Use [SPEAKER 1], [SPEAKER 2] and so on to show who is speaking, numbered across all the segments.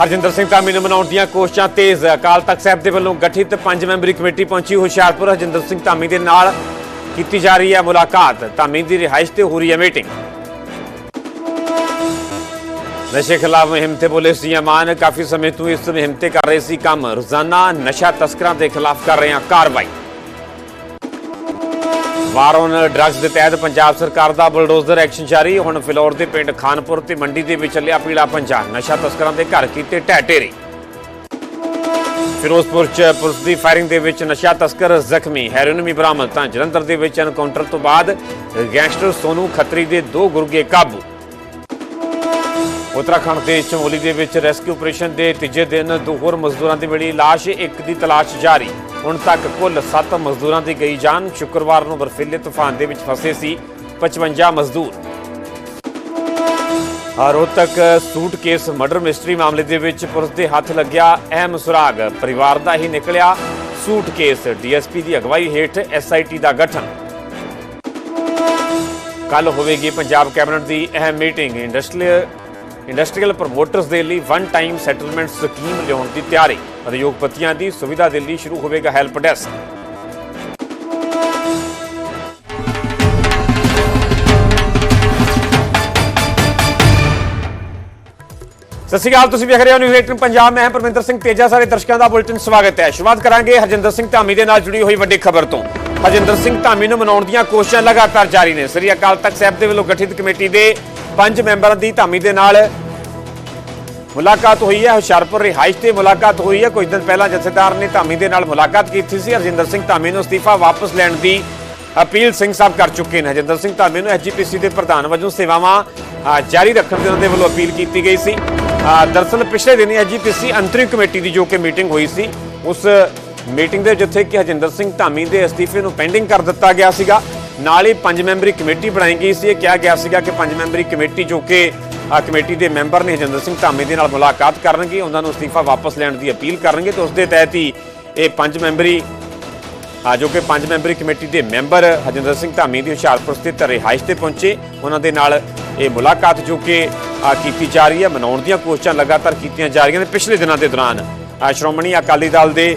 [SPEAKER 1] ਹਰਜਿੰਦਰ ਸਿੰਘ ਧਾਮੀ ਨੂੰ ਮਨਾਉਣ ਦੀਆਂ ਕੋਸ਼ਿਸ਼ਾਂ ਤੇਜ਼। ਅਕਾਲ ਤਖਤ ਸਾਹਿਬ ਦੇ ਵੱਲੋਂ ਗਠਿਤ ਪੰਜ ਮੈਂਬਰੀ ਕਮੇਟੀ ਪਹੁੰਚੀ ਹੁਸ਼ਿਆਰਪੁਰ। ਹਰਜਿੰਦਰ ਸਿੰਘ ਧਾਮੀ ਦੇ ਨਾਲ ਕੀਤੀ ਜਾ ਰਹੀ ਹੈ ਮੁਲਾਕਾਤ। ਧਾਮੀ ਦੀ ਰਿਹਾਇਸ਼ ਤੇ ਹੋ ਰਹੀ ਹੈ ਮੀਟਿੰਗ। ਨਸ਼ੇ ਖਿਲਾਫ ਮੁਹਿੰਮ ਤੇ ਪੁਲਿਸ ਦੀਆਂ ਮਾਨ ਕਾਫੀ ਸਮੇਂ ਤੋਂ ਇਸ ਮੁਹਿੰਮ ਤੇ ਕਰ ਰਹੇ ਸੀ ਕੰਮ। ਰੋਜ਼ਾਨਾ ਨਸ਼ਾ ਤਸਕਰਾਂ ਦੇ ਖਿਲਾਫ ਕਰ ਰਹੇ ਹਾਂ ਕਾਰਵਾਈ। ਵਾਰ ਔਨ ਡਰੱਗਸ ਦੇ ਤਹਿਤ ਪੰਜਾਬ ਸਰਕਾਰ ਦਾ ਬਲਡੋਜ਼ਰ ਐਕਸ਼ਨ ਜਾਰੀ। ਹੁਣ ਫਿਲੌਰ ਦੇ ਪਿੰਡ ਖਾਨਪੁਰ ਤੇ ਮੰਡੀ ਦੇ ਵਿੱਚ ਚੱਲਿਆ ਪੀਲਾ ਪੰਜਾ। ਨਸ਼ਾ ਤਸਕਰਾਂ ਦੇ ਘਰ ਕੀਤੇ ਢਹਿ ਢੇਰੀ। ਫਿਰੋਜ਼ਪੁਰ ਚ ਪੁਲਿਸ ਦੀ ਫਾਇਰਿੰਗ ਦੇ ਵਿੱਚ ਨਸ਼ਾ ਤਸਕਰ ਜ਼ਖਮੀ। ਹੈਰੋਇਨ ਵੀ ਬਰਾਮਦ। ਤਾਂ ਜਲੰਧਰ ਦੇ ਵਿੱਚ ਐਨਕਾਊਂਟਰ ਤੋਂ ਬਾਅਦ ਗੈਂਗਸਟਰ ਸੋਨੂ ਖੱਤਰੀ ਦੇ ਦੋ ਗੁਰਗੇ ਕਾਬੂ। ਉੱਤਰਾਖੰਡ ਦੇ ਚਮੋਲੀ ਦੇ ਵਿੱਚ ਰੈਸਕਿਊ ਆਪਰੇਸ਼ਨ ਦੇ ਤੀਜੇ ਦਿਨ ਦੋ ਹੋਰ ਮਜ਼ਦੂਰਾਂ ਦੀ ਮਿਲੀ ਲਾਸ਼। ਇੱਕ ਦੀ ਤਲਾਸ਼ ਜਾਰੀ। ਹੁਣ ਤੱਕ ਕੁੱਲ 7 ਮਜ਼ਦੂਰਾਂ ਦੀ ਗਈ ਜਾਨ ਸ਼ੁੱਕਰਵਾਰ ਨੂੰ ਬਰਫੀਲੇ ਤੂਫਾਨ ਦੇ ਵਿੱਚ ਫਸੇ ਸੀ 55 ਮਜ਼ਦੂਰ। ਰੋਹਤਕ ਸੂਟਕੇਸ ਮਰਡਰ ਮਿਸਟਰੀ ਮਾਮਲੇ ਦੇ ਵਿੱਚ ਪੁਲਿਸ ਦੇ ਹੱਥ ਲੱਗਿਆ ਅਹਿਮ ਸੁਰਾਗ। ਪਰਿਵਾਰ ਦਾ ਹੀ ਨਿਕਲਿਆ ਸੂਟਕੇਸ ਡੀਐਸਪੀ ਦੀ ਅਗਵਾਈ ਹੇਠ ਐਸਆਈਟੀ ਦਾ ਗਠਨ। ਕੱਲ ਹੋਵੇਗੀ ਪੰਜਾਬ ਕੈਬਨਿਟ ਦੀ ਅਹਿਮ ਮੀਟਿੰਗ। ਇੰਡਸਟਰੀਅਲ ਇੰਡਸਟਰੀਅਲ ਪ੍ਰਮੋਟਰਸ ਦੇ ਲਈ ਵਨ ਟਾਈਮ ਸੈਟਲਮੈਂਟ ਸਕੀਮ ਲਿਆਉਣ ਦੀ ਤਿਆਰੀ। ਉਦਯੋਗਪਤੀਆਂ ਦੀ ਸੁਵਿਧਾ ਦੇ ਲਈ ਸ਼ੁਰੂ ਹੋਵੇਗਾ ਹੈਲਪ ਡੈਸਕ ਸਤਿ ਸ਼੍ਰੀ ਅਕਾਲ, ਤੁਸੀਂ ਵੇਖ ਰਹੇ ਹੋ ਨਿਊਜ਼ 18 ਪੰਜਾਬ ਮੈਂ ਹਾਂ ਪਰਮਿੰਦਰ ਸਿੰਘ ਤੇਜਾ, ਸਾਰੇ ਦਰਸ਼ਕਾਂ ਦਾ ਬੁਲੇਟਿਨ ਸਵਾਗਤ ਹੈ। ਸ਼ੁਰੂਆਤ ਕਰਾਂਗੇ ਹਰਜਿੰਦਰ ਸਿੰਘ ਧਾਮੀ ਦੇ ਨਾਲ ਜੁੜੀ ਹੋਈ ਵੱਡੀ ਖਬਰ ਤੋਂ। ਹਰਜਿੰਦਰ ਸਿੰਘ ਧਾਮੀ ਨੂੰ ਮਨਾਉਣ ਦੀਆਂ ਕੋਸ਼ਿਸ਼ਾਂ ਲਗਾਤਾਰ ਜਾਰੀ ਨੇ। ਸ੍ਰੀ ਅਕਾਲ ਤਖਤ ਸਾਹਿਬ ਦੇ ਵੱਲੋਂ ਗਠਿਤ ਕਮੇਟੀ ਦੇ ਪੰਜ ਮੈਂਬਰਾਂ ਦੀ ਧਾਮੀ ਦੇ ਨਾਲ ਮੁਲਾਕਾਤ ਹੋਈ ਹੈ। ਹੁਸ਼ਿਆਰਪੁਰ ਰਿਹਾਇਸ਼ ਤੇ ਮੁਲਾਕਾਤ ਹੋਈ ਹੈ। ਕੁਝ ਦਿਨ ਪਹਿਲਾਂ ਜਥੇਦਾਰ ਨੇ ਧਾਮੀ ਦੇ ਨਾਲ ਮੁਲਾਕਾਤ ਕੀਤੀ ਸੀ। ਹਰਜਿੰਦਰ ਸਿੰਘ ਧਾਮੀ ਨੂੰ ਅਸਤੀਫਾ ਵਾਪਸ ਲੈਣ ਦੀ ਅਪੀਲ ਸਿੰਘ ਸਾਹਿਬ ਕਰ ਚੁੱਕੇ ਨੇ। ਹਰਜਿੰਦਰ ਸਿੰਘ ਧਾਮੀ ਨੂੰ ਐਸਜੀਪੀਸੀ ਦੇ ਪ੍ਰਧਾਨ ਵਜੋਂ ਸੇਵਾਵਾਂ ਜਾਰੀ ਰੱਖਣ ਦੇ ਉਹਨਾਂ ਦੇ ਵੱਲੋਂ ਅਪੀਲ ਕੀਤੀ ਗਈ ਸੀ। ਅ, ਦਰਅਸਲ ਪਿਛਲੇ ਦਿਨੀ ਐਸਜੀਪੀਸੀ ਅੰਤਰਿਮ ਕਮੇਟੀ ਦੀ ਜੋ ਕਿ ਮੀਟਿੰਗ ਹੋਈ ਸੀ ਉਸ ਮੀਟਿੰਗ ਦੇ ਜਿੱਥੇ ਕਿ ਹਰਜਿੰਦਰ ਸਿੰਘ ਧਾਮੀ ਦੇ ਅਸਤੀਫੇ ਨੂੰ ਪੈਂਡਿੰਗ ਕਰ ਦਿੱਤਾ ਗਿਆ ਸੀਗਾ। ਨਾਲ ਹੀ ਪੰਜ ਮੈਂਬਰੀ ਕਮੇਟੀ ਬਣਾਈ ਗਈ ਸੀ। ਇਹ ਕਿਹਾ ਗਿਆ ਸੀਗਾ ਕਿ ਪੰਜ ਮੈਂਬਰੀ ਕਮੇਟੀ ਜੋ ਕਿ ਕਮੇਟੀ ਦੇ ਮੈਂਬਰ ਨੇ ਹਰਜਿੰਦਰ ਸਿੰਘ ਧਾਮੀ ਦੇ ਨਾਲ ਮੁਲਾਕਾਤ ਕਰਨਗੇ, ਉਹਨਾਂ ਨੂੰ ਅਸਤੀਫਾ ਵਾਪਸ ਲੈਣ ਦੀ ਅਪੀਲ ਕਰਨਗੇ ਤੇ ਉਸ ਦੇ ਤਹਿਤ ਹੀ ਇਹ ਪੰਜ ਮੈਂਬਰੀ ਜੋ ਕਿ ਪੰਜ ਮੈਂਬਰੀ ਕਮੇਟੀ ਦੇ ਮੈਂਬਰ ਹਰਜਿੰਦਰ ਸਿੰਘ ਧਾਮੀ ਦੀ ਹੁਸ਼ਿਆਰਪੁਰ ਸਥਿਤ ਰਿਹਾਇਸ਼ ਤੇ ਪਹੁੰਚੇ। ਉਹਨਾਂ ਦੇ ਨਾਲ ਇਹ ਮੁਲਾਕਾਤ ਜੋ ਕਿ ਕੀਤੀ ਜਾ ਰਹੀ ਹੈ। ਮਨਾਉਣ ਦੀਆਂ ਕੋਸ਼ਿਸ਼ਾਂ ਲਗਾਤਾਰ ਕੀਤੀਆਂ ਜਾ ਰਹੀਆਂ ਨੇ। ਪਿਛਲੇ ਦਿਨਾਂ ਦੇ ਦੌਰਾਨ ਸ਼੍ਰੋਮਣੀ ਅਕਾਲੀ ਦਲ ਦੇ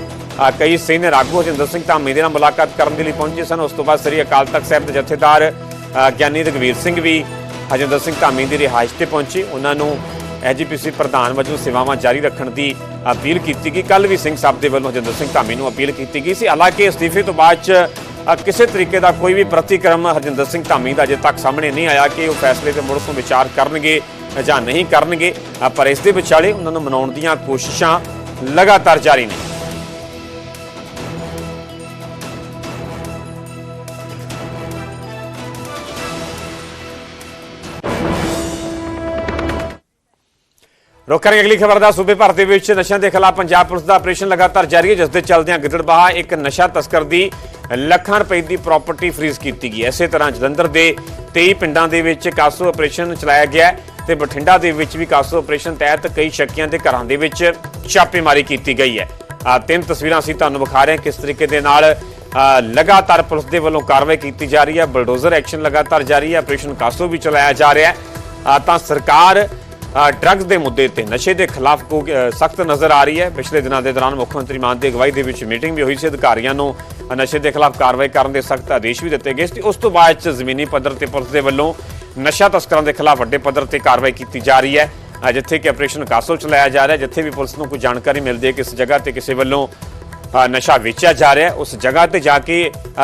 [SPEAKER 1] ਕਈ ਸੀਨੀਅਰ ਆਗੂ ਹਰਜਿੰਦਰ ਸਿੰਘ ਧਾਮੀ ਦੇ ਨਾਲ ਮੁਲਾਕਾਤ ਕਰਨ ਦੇ ਲਈ ਪਹੁੰਚੇ ਸਨ। ਉਸ ਤੋਂ ਬਾਅਦ ਸ੍ਰੀ ਅਕਾਲ ਤਖਤ ਸਾਹਿਬ ਦੇ ਜਥੇਦਾਰ ਗਿਆਨੀ ਰਘਵੀਰ ਸਿੰਘ ਵੀ ਹਰਜਿੰਦਰ ਸਿੰਘ ਧਾਮੀ ਦੀ ਰਿਹਾਇਸ਼ ਤੇ ਪਹੁੰਚੇ। ਉਹਨਾਂ ਨੂੰ ਐਜੀਪੀਸੀ ਪ੍ਰਧਾਨ ਵਜੋਂ ਸੇਵਾਵਾਂ ਜਾਰੀ ਰੱਖਣ ਦੀ ਅਪੀਲ ਕੀਤੀ ਗਈ। ਕੱਲ ਵੀ ਸਿੰਘ ਸਾਹਿਬ ਦੇ ਵੱਲੋਂ ਹਜਿੰਦਰ ਸਿੰਘ ਧਾਮੀ ਨੂੰ ਅਪੀਲ ਕੀਤੀ ਗਈ ਸੀ। ਹਾਲਾਂਕਿ ਅਸਤੀਫੇ ਤੋਂ ਬਾਅਦ ਚ ਕਿਸੇ ਤਰੀਕੇ ਦਾ ਕੋਈ ਵੀ ਪ੍ਰਤੀਕਰਮ ਹਰਜਿੰਦਰ ਸਿੰਘ ਧਾਮੀ ਦਾ ਅਜੇ ਤੱਕ ਸਾਹਮਣੇ ਨਹੀਂ ਆਇਆ ਕਿ ਉਹ ਫੈਸਲੇ ਤੇ ਮੁੜ ਤੋਂ ਵਿਚਾਰ ਕਰਨਗੇ ਜਾਂ ਨਹੀਂ ਕਰਨਗੇ। ਪਰ ਇਸ ਦੇ ਵਿਚਾਲੇ ਉਹਨਾਂ ਨੂੰ ਮਨਾਉਣ ਦੀਆਂ ਕੋਸ਼ਿਸ਼ਾਂ ਲਗਾਤਾਰ ਜਾਰੀ ਨੇ। ਰੁਕ ਕਰਾਂਗੇ ਅਗਲੀ ਖਬਰ ਦਾ ਸੂਬੇ ਭਰ ਦੇ ਵਿੱਚ ਨਸ਼ਿਆਂ ਦੇ ਖਿਲਾਫ ਪੰਜਾਬ ਪੁਲਿਸ ਦਾ ਆਪਰੇਸ਼ਨ ਲਗਾਤਾਰ ਜਾਰੀ ਹੈ, ਜਿਸ ਦੇ ਚੱਲਦਿਆਂ ਗਿੱਦੜਬਾਹਾ ਇੱਕ ਨਸ਼ਾ ਤਸਕਰ ਦੀ ਲੱਖਾਂ ਰੁਪਏ ਦੀ ਪ੍ਰਾਪਰਟੀ ਫਰੀਜ਼ ਕੀਤੀ ਗਈ ਹੈ। ਇਸੇ ਤਰ੍ਹਾਂ ਜਲੰਧਰ ਦੇ 23 ਪਿੰਡਾਂ ਦੇ ਵਿੱਚ ਕਾਸੋ ਆਪਰੇਸ਼ਨ ਚਲਾਇਆ ਗਿਆ ਹੈ ਤੇ ਬਠਿੰਡਾ ਦੇ ਵਿੱਚ ਵੀ ਕਾਸੋ ਆਪਰੇਸ਼ਨ ਤਹਿਤ ਕਈ ਸ਼ੱਕੀਆਂ ਦੇ ਘਰਾਂ ਦੇ ਵਿੱਚ ਛਾਪੇਮਾਰੀ ਕੀਤੀ ਗਈ ਹੈ। ਆ, ਤਿੰਨ ਤਸਵੀਰਾਂ ਅਸੀਂ ਤੁਹਾਨੂੰ ਵਿਖਾ ਰਹੇ ਹਾਂ। ਕਿਸ ਤਰੀਕੇ ਦੇ ਨਾਲ ਲਗਾਤਾਰ ਪੁਲਿਸ ਦੇ ਵੱਲੋਂ ਕਾਰਵਾਈ ਕੀਤੀ ਜਾ ਰਹੀ ਹੈ, ਬਲਡੋਜ਼ਰ ਐਕਸ਼ਨ ਲਗਾਤਾਰ ਜਾਰੀ ਹੈ, ਆਪਰੇਸ਼ਨ ਕਾਸੋ ਵੀ ਚਲਾਇਆ ਜਾ ਰਿਹਾ ਹੈ। ਤਾਂ ਸਰਕਾਰ ਡਰੱਗਸ ਦੇ ਮੁੱਦੇ ਤੇ ਨਸ਼ੇ ਦੇ ਖਿਲਾਫ ਕੋ ਸਖਤ ਨਜ਼ਰ ਆ ਰਹੀ ਹੈ। ਪਿਛਲੇ ਦਿਨਾਂ ਦੇ ਦੌਰਾਨ ਮੁੱਖ ਮੰਤਰੀ ਮਾਨ ਦੀ ਅਗਵਾਈ ਦੇ ਵਿੱਚ ਮੀਟਿੰਗ ਵੀ ਹੋਈ ਸੀ। ਅਧਿਕਾਰੀਆਂ ਨੂੰ ਨਸ਼ੇ ਦੇ ਖਿਲਾਫ ਕਾਰਵਾਈ ਕਰਨ ਦੇ ਸਖਤ ਆਦੇਸ਼ ਵੀ ਦਿੱਤੇ ਗਏ ਸੀ। ਉਸ ਤੋਂ ਬਾਅਦ ਚ ਜ਼ਮੀਨੀ ਪੱਧਰ ਤੇ ਪੁਲਿਸ ਦੇ ਵੱਲੋਂ ਨਸ਼ਾ ਤਸਕਰਾਂ ਦੇ ਖਿਲਾਫ ਵੱਡੇ ਪੱਧਰ ਤੇ ਕਾਰਵਾਈ ਕੀਤੀ ਜਾ ਰਹੀ ਹੈ। ਜਿੱਥੇ ਕਿ ਆਪਰੇਸ਼ਨ ਕਾਸਲ ਚਲਾਇਆ ਜਾ ਰਿਹਾ ਜਿੱਥੇ ਵੀ ਪੁਲਿਸ ਨੂੰ ਕੋਈ ਜਾਣਕਾਰੀ ਮਿਲਦੀ ਹੈ ਕਿਸ ਜਗ੍ਹਾ ਤੇ ਕਿਸੇ ਵੱਲੋਂ ਨਸ਼ਾ ਵੇਚਿਆ ਜਾ ਰਿਹਾ ਉਸ ਜਗ੍ਹਾ ਤੇ ਜਾ ਕੇ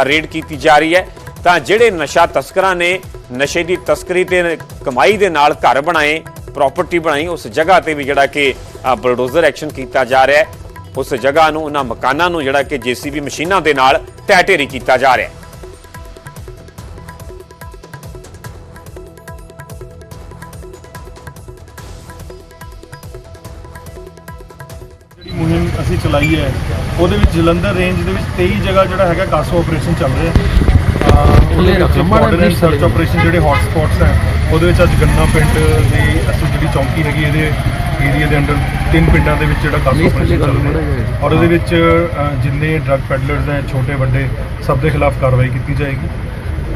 [SPEAKER 1] ਰੇਡ ਕੀਤੀ ਜਾ ਰਹੀ ਹੈ। ਤਾਂ ਜਿਹੜੇ ਨਸ਼ਾ ਤਸਕਰਾਂ ਨੇ ਨਸ਼ੇ ਦੀ ਤਸਕਰੀ ਤੇ ਕਮਾਈ ਦੇ ਨਾਲ ਘਰ ਬਣਾਏ ਪ੍ਰਾਪਰਟੀ ਬਣਾਈ, ਉਸ ਜਗ੍ਹਾ ਤੇ ਵੀ ਜਿਹੜਾ ਕਿ ਬਲਡੋਜ਼ਰ ਐਕਸ਼ਨ ਕੀਤਾ ਜਾ ਰਿਹਾ ਹੈ। ਉਸ ਜਗ੍ਹਾ ਨੂੰ, ਉਹਨਾਂ ਮਕਾਨਾਂ ਨੂੰ ਜਿਹੜਾ ਕਿ ਜੀਸੀਬੀ ਮਸ਼ੀਨਾਂ ਦੇ ਨਾਲ ਢਹਿ ਢੇਰੀ ਕੀਤਾ ਜਾ ਰਿਹਾ ਹੈ।
[SPEAKER 2] ਮੁਹਿੰਮ ਅਸੀਂ ਚਲਾਈ ਹੈ, ਉਹਦੇ ਵਿੱਚ ਜਲੰਧਰ ਰੇਂਜ ਦੇ ਵਿੱਚ 23 ਜਗ੍ਹਾ ਜਿਹੜਾ ਹੈਗਾ ਕਾਸੋ ਆਪਰੇਸ਼ਨ ਚੱਲ ਰਿਹਾ ਉਹਦੇ ਵਿੱਚ ਕੋਆਰਡੀਨੇਟ ਸਰਚ ਆਪਰੇਸ਼ਨ ਜਿਹੜੇ ਹੌਟ ਸਪੌਟਸ ਹੈ ਉਹਦੇ ਵਿੱਚ ਅੱਜ ਗੰਨਾ ਪਿੰਡ ਦੀ ਅਸੀਂ ਜਿਹੜੀ ਚੌਂਕੀ ਹੈਗੀ ਇਹਦੇ ਏਰੀਆ ਦੇ ਅੰਡਰ ਤਿੰਨ ਪਿੰਡਾਂ ਦੇ ਵਿੱਚ ਜਿਹੜਾ ਕਾਸੋ ਆਪਰੇਸ਼ਨ ਚੱਲ ਰਿਹਾ ਔਰ ਉਹਦੇ ਵਿੱਚ ਜਿੰਨੇ ਡਰੱਗ ਪੈਡਲਰਸ ਹੈ ਛੋਟੇ ਵੱਡੇ ਸਭ ਦੇ ਖਿਲਾਫ ਕਾਰਵਾਈ ਕੀਤੀ ਜਾਏਗੀ।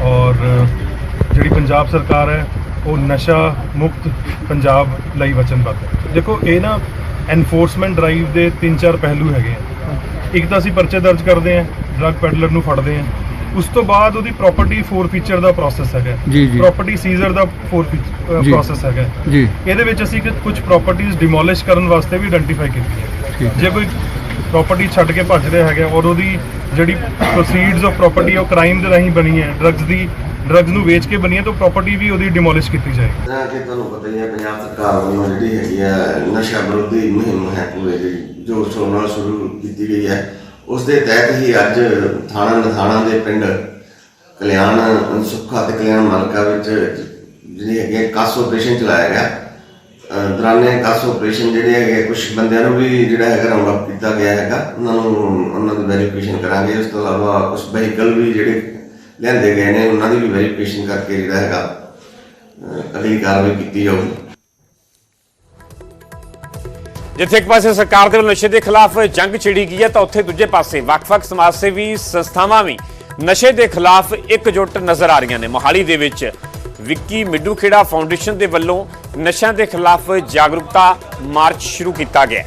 [SPEAKER 2] ਔਰ ਜਿਹੜੀ ਪੰਜਾਬ ਸਰਕਾਰ ਹੈ ਉਹ ਨਸ਼ਾ ਮੁਕਤ ਪੰਜਾਬ ਲਈ ਵਚਨਬੱਧ ਹੈ। ਦੇਖੋ ਇਹ ਨਾ ਐਨਫੋਰਸਮੈਂਟ ਡਰਾਈਵ ਦੇ ਤਿੰਨ ਚਾਰ ਪਹਿਲੂ ਹੈਗੇ ਆ। ਇੱਕ ਤਾਂ ਅਸੀਂ ਪਰਚੇ ਦਰਜ ਕਰਦੇ ਆ ਡਰੱਗ ਪੈਡਲਰ ਨੂੰ ਫੜਦੇ ਆ ਉਸ ਤੋਂ ਬਾਅਦ ਉਹਦੀ ਪ੍ਰਾਪਰਟੀ ਫੋਰ ਫੀਚਰ ਦਾ ਪ੍ਰੋਸੈਸ ਹੈਗਾ।
[SPEAKER 3] ਜੀ, ਜੀ।
[SPEAKER 2] ਪ੍ਰਾਪਰਟੀ ਸੀਜ਼ਰ ਦਾ ਫੋਰ
[SPEAKER 3] ਜੀ।
[SPEAKER 2] ਪ੍ਰੋਸੈਸ ਹੈਗਾ।
[SPEAKER 3] ਜੀ।
[SPEAKER 2] ਇਹਦੇ ਵਿੱਚ ਅਸੀਂ ਕੁਝ ਪ੍ਰਾਪਰਟੀਆਂ ਡਿਮੋਲਿਸ਼ ਕਰਨ ਵਾਸਤੇ ਵੀ ਆਇਡੈਂਟੀਫਾਈ ਕੀਤੀਆਂ
[SPEAKER 3] ਠੀਕ
[SPEAKER 2] ਜੇ ਕੋਈ ਪ੍ਰਾਪਰਟੀ ਛੱਡ ਕੇ ਭੱਜ ਰਿਹਾ ਹੈਗਾ ਔਰ ਉਹਦੀ ਜਿਹੜੀ ਪ੍ਰੋਸੀਡਸ ਆਫ ਪ੍ਰਾਪਰਟੀ ਉਹ ਕ੍ਰਾਈਮ ਦੇ ਰਾਹੀਂ ਬਣੀ ਹੈ ਡਰੱਗਸ ਦੀ ਡਰੱਗਸ ਨੂੰ ਵੇਚ ਕੇ ਬਣੀ ਹੈ ਤਾਂ ਪ੍ਰਾਪਰਟੀ ਵੀ ਉਹਦੀ ਡਿਮੋਲਿਸ਼ ਕੀਤੀ ਜਾਏਗੀ।
[SPEAKER 4] ਜਿਵੇਂ ਕਿ ਤੁਹਾਨੂੰ ਪਤਾ ਹੀ ਹੈ ਪੰਜਾਬ ਸਰਕਾਰ ਵੱਲੋਂ ਜਿਹੜੀ ਹੈਗੀ ਹੈ ਨਸ਼ਾ ਵਿਰੋਧੀ ਮੁਹਿੰਮ ਹੈ ਪੂਰੇ ਜਿਹੜੀ ਜੋ ਸ਼ੋਰ ਨਾਲ ਸ਼ੁਰੂ ਕੀਤੀ ਗਈ ਹੈ। ਉਸ ਦੇ ਤਹਿਤ ਹੀ ਅੱਜ ਥਾਣਾ ਨਥਾਣਾ ਦੇ ਪਿੰਡ ਕਲਿਆਣ ਸੁੱਖਾ ਤੇ ਕਲਿਆਣ ਮਲਕਾ ਵਿੱਚ ਜਿਹੜੀ ਹੈਗੀ ਹੈ ਕਾਸ ਆਪਰੇਸ਼ਨ ਚਲਾਇਆ ਗਿਆ। ਅਹ ਦੌਰਾਨੇ ਕਾਸ ਆਪਰੇਸ਼ਨ ਜਿਹੜੇ ਹੈਗੇ ਕੁਝ ਬੰਦਿਆਂ ਨੂੰ ਵੀ ਜਿਹੜਾ ਹੈਗਾ ਰਾਉਂਡ ਅਪ ਕੀਤਾ ਗਿਆ ਹੈਗਾ। ਉਹਨਾਂ ਨੂੰ ਉਹਨਾਂ ਦੀ ਵੈਰੀਫਿਕੇਸ਼ਨ ਕਰਾਂਗੇ। ਉਸ ਤੋਂ ਇਲਾਵਾ ਕੁਝ ਵਹੀਕਲ ਵੀ ਜਿਹੜੇ ਲਿਆਂਦੇ ਗਏ ਨੇ, ਉਹਨਾਂ ਦੀ ਵੀ ਵੈਰੀਫਿਕੇਸ਼ਨ ਕਰਕੇ ਜਿਹੜਾ ਹੈਗਾ ਅਗਲੀ ਕਾਰਵਾਈ ਕੀਤੀ ਜਾਊਗੀ।
[SPEAKER 1] ਜਿੱਥੇ ਇੱਕ ਪਾਸੇ ਸਰਕਾਰ ਦੇ ਵੱਲੋਂ ਨਸ਼ੇ ਦੇ ਖਿਲਾਫ ਜੰਗ ਛਿੜੀ ਗਈ ਹੈ, ਤਾਂ ਉੱਥੇ ਦੂਜੇ ਪਾਸੇ ਵੱਖ-ਵੱਖ ਸਮਾਜ ਸੇਵੀ ਸੰਸਥਾਵਾਂ ਵੀ ਨਸ਼ੇ ਦੇ ਖਿਲਾਫ ਇਕਜੁੱਟ ਨਜ਼ਰ ਆ ਰਹੀਆਂ ਨੇ। ਮੋਹਾਲੀ ਦੇ ਵਿੱਚ ਵਿੱਕੀ ਮਿੱਡੂ ਖੇੜਾ ਫਾਊਂਡੇਸ਼ਨ ਦੇ ਵੱਲੋਂ ਨਸ਼ਿਆਂ ਦੇ ਖਿਲਾਫ ਜਾਗਰੂਕਤਾ ਮਾਰਚ ਸ਼ੁਰੂ ਕੀਤਾ ਗਿਆ।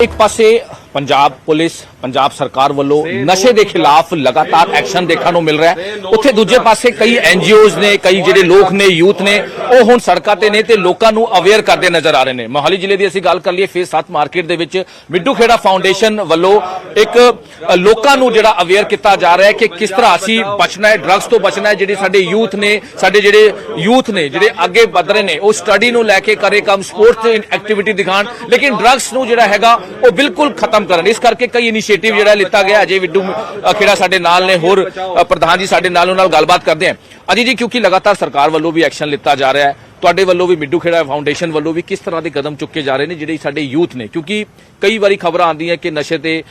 [SPEAKER 5] ਇੱਕ ਪਾਸੇ ਪੰਜਾਬ ਪੁਲਿਸ ਪੰਜਾਬ ਸਰਕਾਰ ਵੱਲੋਂ ਨਸ਼ੇ ਦੇ ਖਿਲਾਫ ਲਗਾਤਾਰ ਐਕਸ਼ਨ ਦੇਖਣ ਨੂੰ ਮਿਲ ਰਿਹਾ ਹੈ। ਉੱਥੇ ਦੂਜੇ ਪਾਸੇ ਕਈ ਐਨਜੀਓਜ਼ ਨੇ ਕਈ ਜਿਹੜੇ ਲੋਕ ਨੇ ਯੂਥ ਨੇ ਉਹ ਹੁਣ ਸੜਕਾਂ ਤੇ ਨੇ ਤੇ ਲੋਕਾਂ ਨੂੰ ਅਵੇਅਰ ਕਰਦੇ ਨਜ਼ਰ ਆ ਰਹੇ ਨੇ। ਮੋਹਾਲੀ ਜ਼ਿਲ੍ਹੇ ਦੀ ਅਸੀਂ ਗੱਲ ਕਰ ਲਈਏ ਫੇਸ 7 ਮਾਰਕੀਟ ਦੇ ਵਿੱਚ ਮਿੱਡੂ ਖੇੜਾ ਫਾਊਂਡੇਸ਼ਨ ਵੱਲੋਂ ਇੱਕ ਲੋਕਾਂ ਨੂੰ ਜਿਹੜਾ ਅਵੇਅਰ ਕੀਤਾ ਜਾ ਰਿਹਾ ਹੈ ਕਿ ਕਿਸ ਤਰ੍ਹਾਂ ਅਸੀਂ ਬਚਣਾ ਹੈ ਡਰੱਗਸ ਤੋਂ ਬਚਣਾ ਹੈ ਜਿਹੜੀ ਸਾਡੇ ਯੂਥ ਨੇ ਸਾਡੇ ਜਿਹੜੇ ਯੂਥ ਨੇ ਜਿਹੜੇ ਅੱਗੇ ਵਧ ਰਹੇ ਨੇ ਉਹ ਸਟੱਡੀ ਨੂੰ ਲੈ ਕੇ ਕਰੇ ਕੰਮ ਸਪੋਰਟਸ ਐਕਟੀਵਿਟੀ ਦਿਖਾਣ। ਲੇਕਿਨ ਡਰੱਗਸ ਨੂੰ ਜਿਹੜਾ ਹੈਗਾ ਉਹ ਬਿਲਕੁਲ ਖਤਮ ਕਰਨ। ਇਸ ਕਰਕੇ ਕਈ ਇਨੀਸ਼ੀਏਟਿਵ ਜਿਹੜਾ ਲਿੱਤਾ ਗਿਆ, ਅਜੇ ਵਿੱਡੂ ਖੇੜਾ ਸਾਡੇ ਨਾਲ ਨੇ, ਹੋਰ ਪ੍ਰਧਾਨ ਜੀ ਸਾਡੇ ਨਾਲ ਉਹਨਾਂ ਨਾਲ ਗੱਲਬਾਤ ਕਰਦੇ ਹਾਂ। ਅਜੀ ਜੀ, ਕਿਉਂਕਿ ਲਗਾਤਾਰ ਸਰਕਾਰ ਵੱਲੋਂ ਵੀ ਐਕਸ਼ਨ ਲਿੱਤਾ ਜਾ ਰਿਹਾ ਹੈ, ਤੁਹਾਡੇ ਵੱਲੋਂ ਵੀ ਮਿੱਡੂ ਖੇੜਾ ਫਾਊਂਡੇਸ਼ਨ ਵੱਲੋਂ ਵੀ ਕਿਸ ਤਰ੍ਹਾਂ ਦੇ ਕਦਮ ਚੁੱਕੇ ਜਾ ਰਹੇ ਨੇ, ਜਿਹੜੇ ਸਾਡੇ ਯੂਥ ਨੇ? ਕਿਉਂਕਿ ਕਈ ਵਾਰੀ ਖਬਰਾਂ ਆਉਂਦੀਆਂ ਕਿ ਨਸ਼ੇ ਤੇ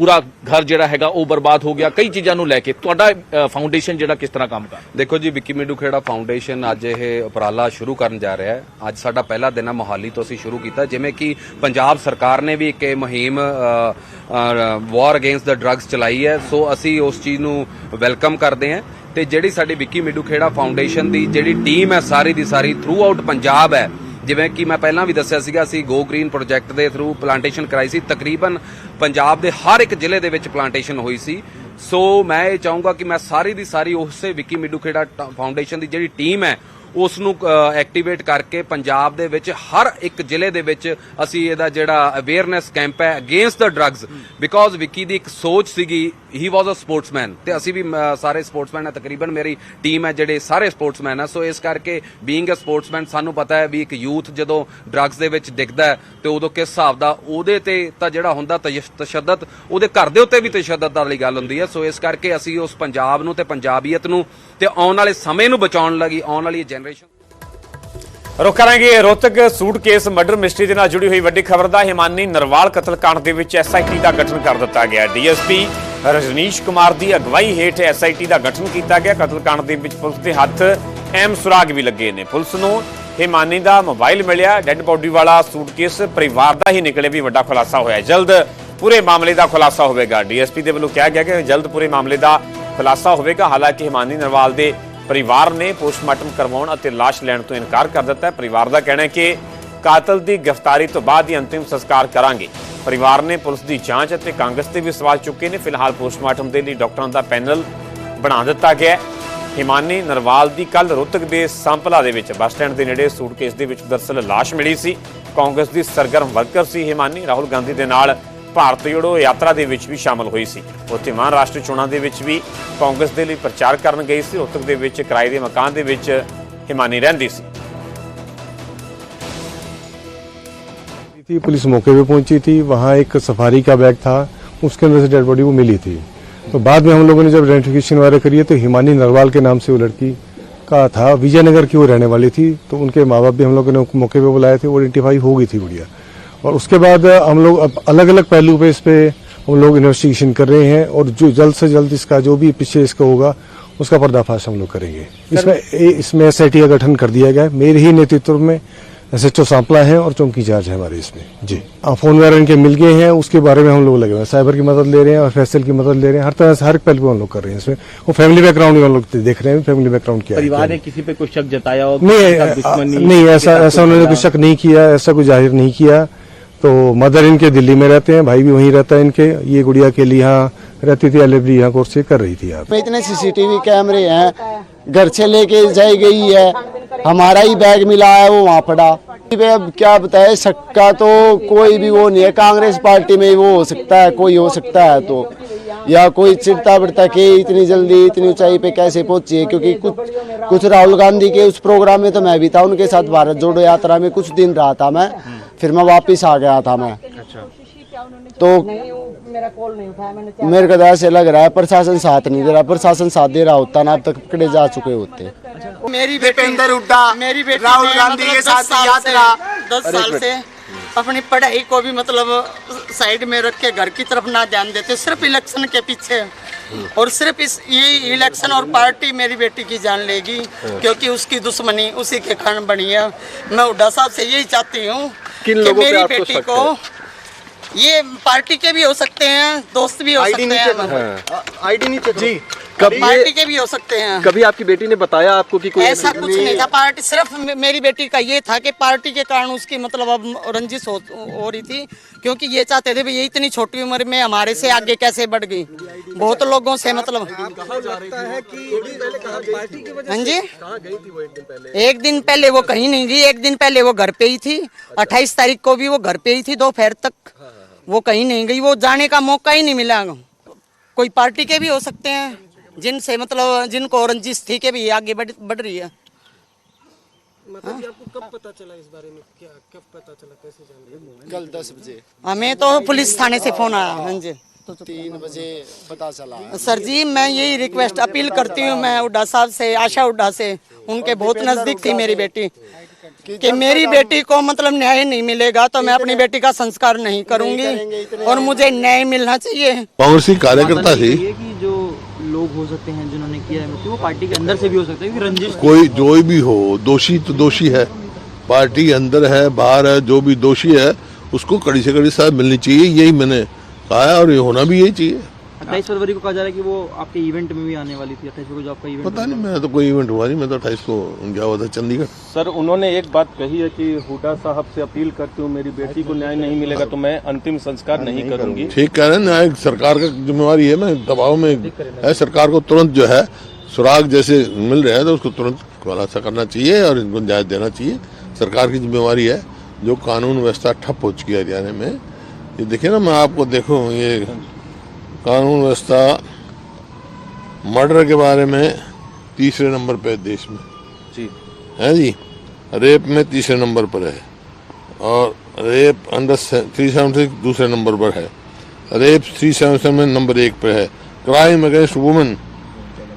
[SPEAKER 5] ਪੂਰਾ ਘਰ ਜਿਹੜਾ ਹੈਗਾ ਉਹ ਬਰਬਾਦ ਹੋ ਗਿਆ। ਕਈ ਚੀਜ਼ਾਂ ਨੂੰ ਲੈ ਕੇ ਤੁਹਾਡਾ ਫਾਊਂਡੇਸ਼ਨ ਜਿਹੜਾ ਕਿਸ ਤਰ੍ਹਾਂ ਕੰਮ ਕਰ?
[SPEAKER 6] ਦੇਖੋ ਜੀ, ਵਿੱਕੀ ਮਿੰਡੂ ਖੇੜਾ ਫਾਊਂਡੇਸ਼ਨ ਅੱਜ ਇਹ ਉਪਰਾਲਾ ਸ਼ੁਰੂ ਕਰਨ ਜਾ ਰਿਹਾ ਹੈ। ਅੱਜ ਸਾਡਾ ਪਹਿਲਾ ਦਿਨ ਹੈ ਮੋਹਾਲੀ ਤੋਂ ਅਸੀਂ ਸ਼ੁਰੂ ਕੀਤਾ। ਜਿਵੇਂ ਕਿ ਪੰਜਾਬ ਸਰਕਾਰ ਨੇ ਵੀ ਇੱਕ ਇਹ ਮੁਹਿੰਮ ਵਾਰ ਅਗੇਂਸਟ ਦਾ ਡਰੱਗਸ ਚਲਾਈ ਹੈ। ਸੋ ਅਸੀਂ ਉਸ ਚੀਜ਼ ਨੂੰ ਵੈਲਕਮ ਕਰਦੇ ਹਾਂ। ਤੇ ਜਿਹੜੀ ਸਾਡੀ ਵਿੱਕੀ ਮਿੰਡੂ ਖੇੜਾ ਫਾਊਂਡੇਸ਼ਨ ਦੀ ਜਿਹੜੀ ਟੀਮ ਹੈ, ਸਾਰੀ ਦੀ ਸਾਰੀ ਥਰੂ ਆਊਟ ਪੰਜਾਬ ਹੈ ਜਿਵੇਂ ਕਿ ਮੈਂ ਪਹਿਲਾਂ ਵੀ ਦੱਸਿਆ ਸੀਗਾ, ਅਸੀਂ ਗੋ ਗ੍ਰੀਨ ਪ੍ਰੋਜੈਕਟ ਦੇ ਥਰੂ ਪਲਾਂਟੇਸ਼ਨ ਕਰਾਈ ਸੀ। ਤਕਰੀਬਨ ਪੰਜਾਬ ਦੇ ਹਰ ਇੱਕ ਜ਼ਿਲ੍ਹੇ ਦੇ ਵਿੱਚ ਪਲਾਂਟੇਸ਼ਨ ਹੋਈ ਸੀ। ਸੋ ਮੈਂ ਇਹ ਚਾਹੂੰਗਾ ਕਿ ਮੈਂ ਸਾਰੀ ਦੀ ਸਾਰੀ ਉਸੇ ਵਿੱਕੀ ਮਿੱਡੂ ਖੇੜਾ ਫਾਊਂਡੇਸ਼ਨ ਦੀ ਜਿਹੜੀ ਟੀਮ ਹੈ ਉਸ ਨੂੰ ਐਕਟੀਵੇਟ ਕਰਕੇ ਪੰਜਾਬ ਦੇ ਵਿੱਚ ਹਰ ਇੱਕ ਜ਼ਿਲ੍ਹੇ ਦੇ ਵਿੱਚ ਅਸੀਂ ਇਹਦਾ ਜਿਹੜਾ ਅਵੇਅਰਨੈਸ ਕੈਂਪ ਹੈ against the drugs because Vicky ਦੀ ਇੱਕ ਸੋਚ ਸੀਗੀ ਹੀ ਵਾਸ ਅ ਸਪੋਰਟਸਮੈਨ ਤੇ ਅਸੀਂ ਵੀ ਅ, ਸਾਰੇ ਸਪੋਰਟਸਮੈਨ ਹੈ ਤਕਰੀਬਨ ਮੇਰੀ ਟੀਮ ਹੈ ਜਿਹੜੇ ਸਾਰੇ ਸਪੋਰਟਸਮੈਨ ਹੈ ਸੋ ਇਸ ਕਰਕੇ ਬੀਇੰਗ ਅ ਸਪੋਰਟਸਮੈਨ ਸਾਨੂੰ ਪਤਾ ਹੈ ਵੀ ਇੱਕ ਯੂਥ ਜਦੋਂ ਡਰੱਗਸ ਦੇ ਵਿੱਚ ਡਿੱਗਦਾ ਹੈ ਤੇ ਉਦੋਂ ਕਿਸ ਹਿਸਾਬ ਦਾ ਉਹਦੇ ਤੇ ਤਾਂ ਜਿਹੜਾ ਹੁੰਦਾ ਤਯ- ਤਸ਼ੱਦਦ ਉਹਦੇ ਘਰ ਦੇ ਉੱਤੇ ਵੀ ਤਸ਼ੱਦਦ ਵਾਲੀ ਗੱਲ ਹੁੰਦੀ ਹੈ। ਸੋ ਇਸ ਕਰਕੇ ਅਸੀਂ ਉਸ ਪੰਜਾਬ ਨੂੰ ਤੇ ਪੰਜਾਬੀਅਤ ਨੂੰ ਤੇ ਆਉਣ ਵਾਲੇ ਸਮੇਂ ਨੂੰ ਬਚਾਉਣ ਲਈ ਆਉਣ ਵਾਲੀ ਜਨਰੇਸ਼ਨ
[SPEAKER 1] ਰੁਕ ਕਰਾਂਗੇ। ਰੋਤਕ ਸੂਟਕੇਸ ਮਰਡਰ ਮਿਸਟਰੀ ਦੇ ਨਾਲ ਜੁੜੀ ਹੋਈ ਵੱਡੀ ਖਬਰ ਦਾ ਹਿਮਾਨੀ ਨਰਵਾਲ ਕਤਲकांड ਦੇ ਵਿੱਚ ਐਸਆਈਟੀ ਦਾ ਗਠਨ ਕਰ ਦਿੱਤਾ ਗਿਆ। ਡੀਐਸਪੀ ਰਜਨੀਸ਼ ਕੁਮਾਰ ਦੀ ਅਗਵਾਈ ਹੇਠ ਐਸਆਈਟੀ ਦਾ ਗਠਨ ਕੀਤਾ ਗਿਆ। ਕਤਲकांड ਦੇ ਵਿੱਚ ਪੁਲਿਸ ਦੇ ਹੱਥ ਐਮ ਸੁਰਾਗ ਵੀ ਲੱਗੇ ਨੇ। ਪੁਲਿਸ ਨੂੰ ਹਿਮਾਨੀ ਦਾ ਮੋਬਾਈਲ ਮਿਲਿਆ। ਡੈੱਡ ਬੋਡੀ ਵਾਲਾ ਸੂਟ ਕੇਸ ਪਰਿਵਾਰ ਦਾ ਹੀ ਨਿਕਲੇ ਵੀ ਵੱਡਾ ਖੁਲਾਸਾ ਹੋਇਆ। ਜਲਦ ਪੂਰੇ ਮਾਮਲੇ ਦਾ ਖੁਲਾਸਾ ਹੋਵੇਗਾ। ਡੀਐਸਪੀ ਦੇ ਵੱਲੋਂ ਕਿਹਾ ਗਿਆ ਕਿ ਜਲਦ ਪੂਰੇ ਮਾਮਲੇ ਦਾ ਖੁਲਾਸਾ ਹੋਵੇਗਾ। ਹਾਲਾਂਕਿ ਹਿਮਾਨੀ ਨਰਵਾਲ ਦੇ ਪਰਿਵਾਰ ਨੇ ਪੋਸਟਮਾਰਟਮ ਕਰਵਾਉਣ ਅਤੇ ਲਾਸ਼ ਲੈਣ ਤੋਂ ਇਨਕਾਰ ਕਰ ਦਿੱਤਾ ਹੈ। ਪਰਿਵਾਰ ਦਾ ਕਹਿਣਾ ਹੈ ਕਿ ਕਾਤਲ ਦੀ ਗ੍ਰਿਫਤਾਰੀ ਤੋਂ ਬਾਅਦ ਹੀ ਅੰਤਿਮ ਸੰਸਕਾਰ ਕਰਾਂਗੇ। ਪਰਿਵਾਰ ਨੇ ਪੁਲਿਸ ਦੀ ਜਾਂਚ ਅਤੇ ਕਾਂਗਰਸ ਤੇ ਵੀ ਸਵਾਲ ਚੁੱਕੇ ਨੇ। ਫਿਲਹਾਲ ਪੋਸਟਮਾਰਟਮ ਦੇ ਲਈ ਡਾਕਟਰਾਂ ਦਾ ਪੈਨਲ ਬਣਾ ਦਿੱਤਾ ਗਿਆ ਹੈ। ਹਿਮਾਨੀ ਨਰਵਾਲ ਦੀ ਕੱਲ ਰੋਹਤਕ ਦੇ ਸੰਪਲਾ ਦੇ ਵਿੱਚ ਬੱਸ ਸਟੈਂਡ ਦੇ ਨੇੜੇ ਸੂਟਕੇਸ ਦੇ ਵਿੱਚ ਦਰਸਲ ਲਾਸ਼ ਮਿਲੀ ਸੀ। ਕਾਂਗਰਸ ਦੀ ਸਰਗਰਮ ਵਰਕਰ ਸੀ ਹਿਮਾਨੀ। ਰਾਹੁਲ ਗਾਂਧੀ ਦੇ ਨਾਲ ਭਾਰਤ ਜੋੜੋ ਯਾਤਰਾ ਦੇ ਵਿੱਚ ਵੀ ਸ਼ਾਮਲ ਹੋਈ ਸੀ ਉੱਥੇ ਮਹਾਰਾਸ਼ਟਰ ਚੋਣਾਂ ਦੇ ਵਿੱਚ ਵੀ ਕਾਂਗਰਸ ਦੇ ਲਈ ਪ੍ਰਚਾਰ ਕਰਨ ਗਈ ਸੀ ਰੋਹਤਕ ਦੇ ਵਿੱਚ ਕਿਰਾਏ ਦੇ ਮਕਾਨ ਦੇ ਵਿੱਚ ਹਿਮਾਨੀ ਰਹਿੰਦੀ ਸੀ
[SPEAKER 7] थी पुलिस मौके पे पहुंची थी वहाँ एक सफारी का बैग था उसके अंदर से डेड बॉडी वो मिली थी तो बाद में हम लोगों ने जब आइडेंटिफिकेशन वगैरह करी है तो हिमानी नरवाल के नाम से वो लड़की का था विजयनगर की वो रहने वाली थी तो उनके माँ बाप भी हम लोगों ने मौके पे बुलाए थे वो आइडेंटिफाई हो गई थी बढ़िया और उसके बाद हम लोग अब अलग अलग पहलू पे इस पे हम लोग इन्वेस्टिगेशन कर रहे हैं और जो जल्द से जल्द इसका जो भी पीछे इसका होगा उसका पर्दाफाश हम लोग करेंगे। इसमें इसमें एसआईटी का गठन कर दिया गया है। मेरे ही नेतृत्व में एस एच ओ सांपला है और चौकी चार्ज है हमारे इसमें। जी। फ़ोन वगैरह इनके मिल गए हैं उसके बारे में हम लोग लगे हुए हैं। साइबर की मदद ले रहे हैं और फैसल की मदद ले रहे हैं। हर तरह से हर पहलू हम लोग कर रहे हैं इसमें। वो फैमिली बैकग्राउंड भी हम लोग देख रहे हैं फैमिली बैकग्राउंड क्या
[SPEAKER 3] परिवार ने। किसी पे कुछ शक जताया हो
[SPEAKER 7] नहीं नहीं ऐसा ऐसा उन्होंने
[SPEAKER 3] कुछ
[SPEAKER 7] शक नहीं किया ऐसा कुछ ज़ाहिर नहीं किया। तो मदर इनके दिल्ली में रहते हैं, भाई भी वहीं रहता है इनके। ये गुड़िया के लिए यहाँ रहती थी एलएफडी यहाँ कोर्स कर रही थी यहाँ पे।
[SPEAKER 8] पे इतने सीसीटीवी कैमरे हैं, घर से लेके जाई गई है, हमारा ही बैग मिला है वो वहाँ पड़ा अब क्या बताए सक्का तो कोई भी वो नहीं है, कांग्रेस पार्टी में वो हो सकता है, कोई हो सकता है तो। या कोई चिड़ता बिड़ता के इतनी जल्दी, इतनी ऊंचाई पे कैसे पहुँची है, क्योंकि कुछ कुछ राहुल गांधी के उस प्रोग्राम में तो मैं भी था, उनके साथ भारत जोड़ो यात्रा में कुछ दिन रहा था मैं। फिर मैं वापिस आ गया था मैं। तो मेरे को तो ऐसे लग रहा है प्रशासन साथ नहीं दे रहा प्रशासन साथ दे रहा होता ना अब तक पकड़े जा चुके होते।
[SPEAKER 9] मेरी भूपेंद्र हुड्डा मेरी बेटी राहुल गांधी के साथ यात्रा दस साल से अपनी पढ़ाई को भी मतलब साइड में रख के घर की तरफ़ ना ध्यान देते सिर्फ़ इलेक्शन के पीछे। और सिर्फ़ इस ये इलेक्शन और पार्टी मेरी बेटी की जान लेगी क्योंकि उसकी दुश्मनी उसी के कारण बनी है। मैं हुड्डा साहब से यही चाहती हूँ कि मेरी बेटी को ये पार्टी के भी हो सकते हैं दोस्त भी हो सकते हैं
[SPEAKER 10] आईडी नहीं चेक जी
[SPEAKER 9] पार्टी के भी हो सकते हैं।
[SPEAKER 10] कभी आपकी बेटी ने बताया आपको कि कोई
[SPEAKER 9] ऐसा कुछ नहीं था पार्टी सिर्फ़ मेरी बेटी का ये था कि पार्टी के कारण उसकी मतलब अब रंजिश हो, हो रही थी क्योंकि ये चाहते थे ये इतनी छोटी उम्र में हमारे से आगे कैसे बढ़ गई। बहुत लोगों से मतलब हाँ जी। एक दिन पहले वो कहीं नहीं गई एक दिन पहले वो घर पे ही थी। अट्ठाईस तारीख को भी वो घर पे ही थी दोपहर तक। वो कहीं नहीं गई वो जाने का मौका ही नहीं मिला। कोई पार्टी के भी हो सकते हैं। जिनसे मतलब जिनको रंजिश थी के भी आगे बढ़ बढ़ रही है।
[SPEAKER 8] कल दस बजे।
[SPEAKER 9] हमें तो पुलिस थाने से फ़ोन आया। हाँ जी।
[SPEAKER 8] तीन बजे पता चला।
[SPEAKER 9] सर जी मैं यही रिक्वेस्ट अपील करती हूँ। मैं उड्डा साहब से आशा उड्डा से उनके बहुत नज़दीक थी मेरी बेटी। कि मेरी बेटी को मतलब न्याय नहीं मिलेगा तो मैं अपनी बेटी का संस्कार नहीं करूँगी और मुझे न्याय मिलना चाहिए।
[SPEAKER 11] कांग्रेस कार्यकर्ता थी।
[SPEAKER 3] जो लोग हो सकते हैं जिन्होंने किया है मृत्यु वो पार्टी के अंदर से भी हो सकते हैं क्योंकि रंजिश
[SPEAKER 11] कोई जो भी हो दोषी तो दोषी है पार्टी अंदर है बाहर है जो भी दोषी है उसको कड़ी से कड़ी सजा मिलनी चाहिए यही मैंने कहा है और ये होना भी यही चाहिए
[SPEAKER 3] अट्ठाईस फरवरी को कहा जा रहा है कि वो आपके इवेंट में भी आने वाली थी अट्ठाईस को जो आपका इवेंट
[SPEAKER 11] पता नहीं मैं तो कोई इवेंट हुआ नहीं मैं तो अट्ठाईस को गया हुआ था चंडीगढ़।
[SPEAKER 2] सर उन्होंने एक बात कही है कि हुडा साहब से अपील करती हूँ मेरी बेटी को न्याय नहीं मिलेगा तो मैं अंतिम संस्कार नहीं करूँगी।
[SPEAKER 11] ठीक कह रहे हैं न्याय सरकार का जिम्मेवारी है मैं दबाव में है सरकार को तुरंत जो है सुराग जैसे मिल रहे हैं तो उसको तुरंत खुलासा करना चाहिए और इनको न्याय देना चाहिए। सरकार की जिम्मेवारी है जो कानून व्यवस्था ठप हो चुकी है हरियाणा में। ये देखिए ना मैं आपको देखो ये कानून व्यवस्था मर्डर के बारे में तीसरे नंबर पे है देश में।
[SPEAKER 6] जी।
[SPEAKER 11] है जी? रेप में तीसरे नंबर पर है। और rape under three seven six दूसरे नंबर पर है। Rape three seven seven number एक पर है। Crime against women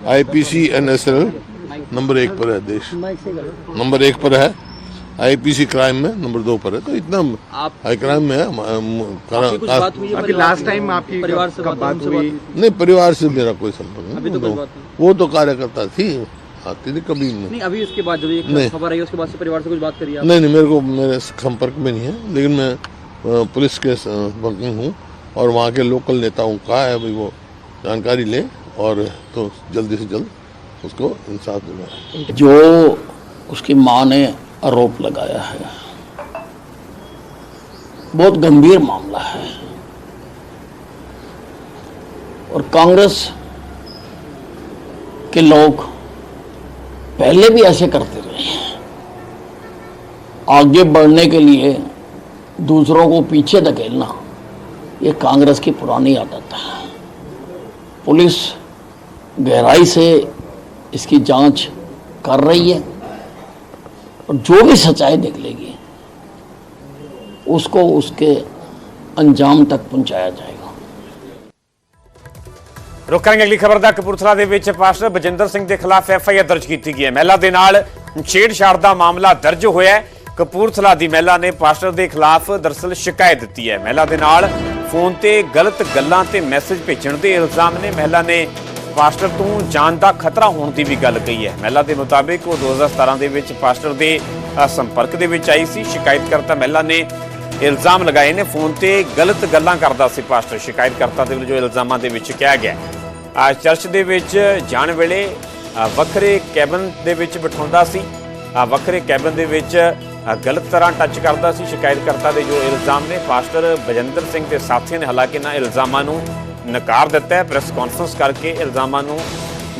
[SPEAKER 11] IPC NSL number एक पर है देश। नंबर एक पर है। आईपीसी क्राइम में नंबर दो पर है तो इतना हाई क्राइम में है करा-
[SPEAKER 3] है लास्ट टाइम आपकी परिवार से बात बात हुई?
[SPEAKER 11] नहीं परिवार से मेरा कोई संपर्क
[SPEAKER 3] अभी
[SPEAKER 11] नहीं
[SPEAKER 3] तो
[SPEAKER 11] वो तो, वो तो कार्यकर्ता थी आती थी कभी नहीं
[SPEAKER 3] नहीं अभी उसके बाद जब। खबर आई उसके बाद से परिवार से कुछ बात करिए
[SPEAKER 11] नहीं नहीं मेरे को मेरे संपर्क में नहीं है लेकिन मैं पुलिस के संपर्क में हूँ और वहाँ के लोकल नेताओं का है भाई वो जानकारी ले और तो जल्दी से जल्द उसको इंसाफ दिलवाए
[SPEAKER 12] जो उसकी माँ ने आरोप लगाया है। बहुत गंभीर मामला है। और कांग्रेस के लोग पहले भी ऐसे करते रहे हैं। आगे बढ़ने के लिए दूसरों को पीछे धकेलना ये कांग्रेस की पुरानी आदत है। पुलिस गहराई से इसकी जाँच कर रही है। और जो भी सच्चाई निकलेगी उसको उसके अंजाम तक पहुंचाया जाएगा
[SPEAKER 1] ਰੁਕ ਕਰਾਂਗੇ ਅਗਲੀ ਖਬਰ ਦਾ ਕਪੂਰਥਲਾ ਦੇ ਵਿੱਚ ਪਾਸਟਰ ਬਜਿੰਦਰ ਸਿੰਘ ਦੇ ਖਿਲਾਫ ਐਫ ਆਈ ਆਰ ਦਰਜ ਕੀਤੀ ਗਈ ਹੈ ਮਹਿਲਾ ਦੇ ਨਾਲ ਛੇੜਛਾੜ ਦਾ ਮਾਮਲਾ ਦਰਜ ਹੋਇਆ ਹੈ ਕਪੂਰਥਲਾ ਦੀ ਮਹਿਲਾ ਨੇ ਪਾਸਟਰ ਦੇ ਖਿਲਾਫ ਦਰਸਲ ਸ਼ਿਕਾਇਤ ਦਿੱਤੀ ਹੈ ਮਹਿਲਾ ਦੇ ਨਾਲ ਫੋਨ ਤੇ ਗਲਤ ਗੱਲਾਂ ਤੇ ਮੈਸੇਜ ਭੇਜਣ ਦੇ ਇਲਜ਼ਾਮ ਨੇ ਮਹਿਲਾ ਨੇ ਪਾਸਟਰ ਤੋਂ ਜਾਨ ਦਾ ਖਤਰਾ ਹੋਣ ਦੀ ਵੀ ਗੱਲ ਕਹੀ ਹੈ। ਮਹਿਲਾ ਦੇ ਮੁਤਾਬਿਕ ਉਹ 2017 ਦੇ ਵਿੱਚ ਪਾਸਟਰ ਦੇ ਸੰਪਰਕ ਦੇ ਵਿੱਚ ਆਈ ਸੀ। ਸ਼ਿਕਾਇਤਕਰਤਾ ਮਹਿਲਾ ਨੇ ਇਲਜ਼ਾਮ ਲਗਾਏ ਨੇ। ਫੋਨ ਤੇ ਗਲਤ ਗੱਲਾਂ ਕਰਦਾ ਸੀ ਪਾਸਟਰ ਸ਼ਿਕਾਇਤਕਰਤਾ ਦੇ ਵੱਲੋਂ ਜੋ ਇਲਜ਼ਾਮਾਂ ਦੇ ਵਿੱਚ ਕਿਹਾ ਗਿਆ ਆ ਚਰਚ ਦੇ ਵਿੱਚ ਜਾਣ ਵੇਲੇ ਵੱਖਰੇ ਕੈਬਨ ਦੇ ਵਿੱਚ ਬਿਠਾਉਂਦਾ ਸੀ। ਆ ਵੱਖਰੇ ਕੈਬਨ ਦੇ ਵਿੱਚ ਗਲਤ ਤਰ੍ਹਾਂ ਟੱਚ ਕਰਦਾ ਸੀ। ਸ਼ਿਕਾਇਤਕਰਤਾ ਦੇ ਜੋ ਇਲਜ਼ਾਮ ਨੇ ਪਾਸਟਰ ਬਜਿੰਦਰ ਸਿੰਘ ਦੇ ਸਾਥੀਆਂ ਨੇ ਹਾਲਾਂਕਿ ਇਹਨਾਂ ਇਲਜ਼ਾਮਾਂ ਨੂੰ ਨਕਾਰ ਦਿੱਤਾ ਹੈ। ਪ੍ਰੈਸ ਕਾਨਫਰੰਸ ਕਰਕੇ ਇਲਜ਼ਾਮਾਂ ਨੂੰ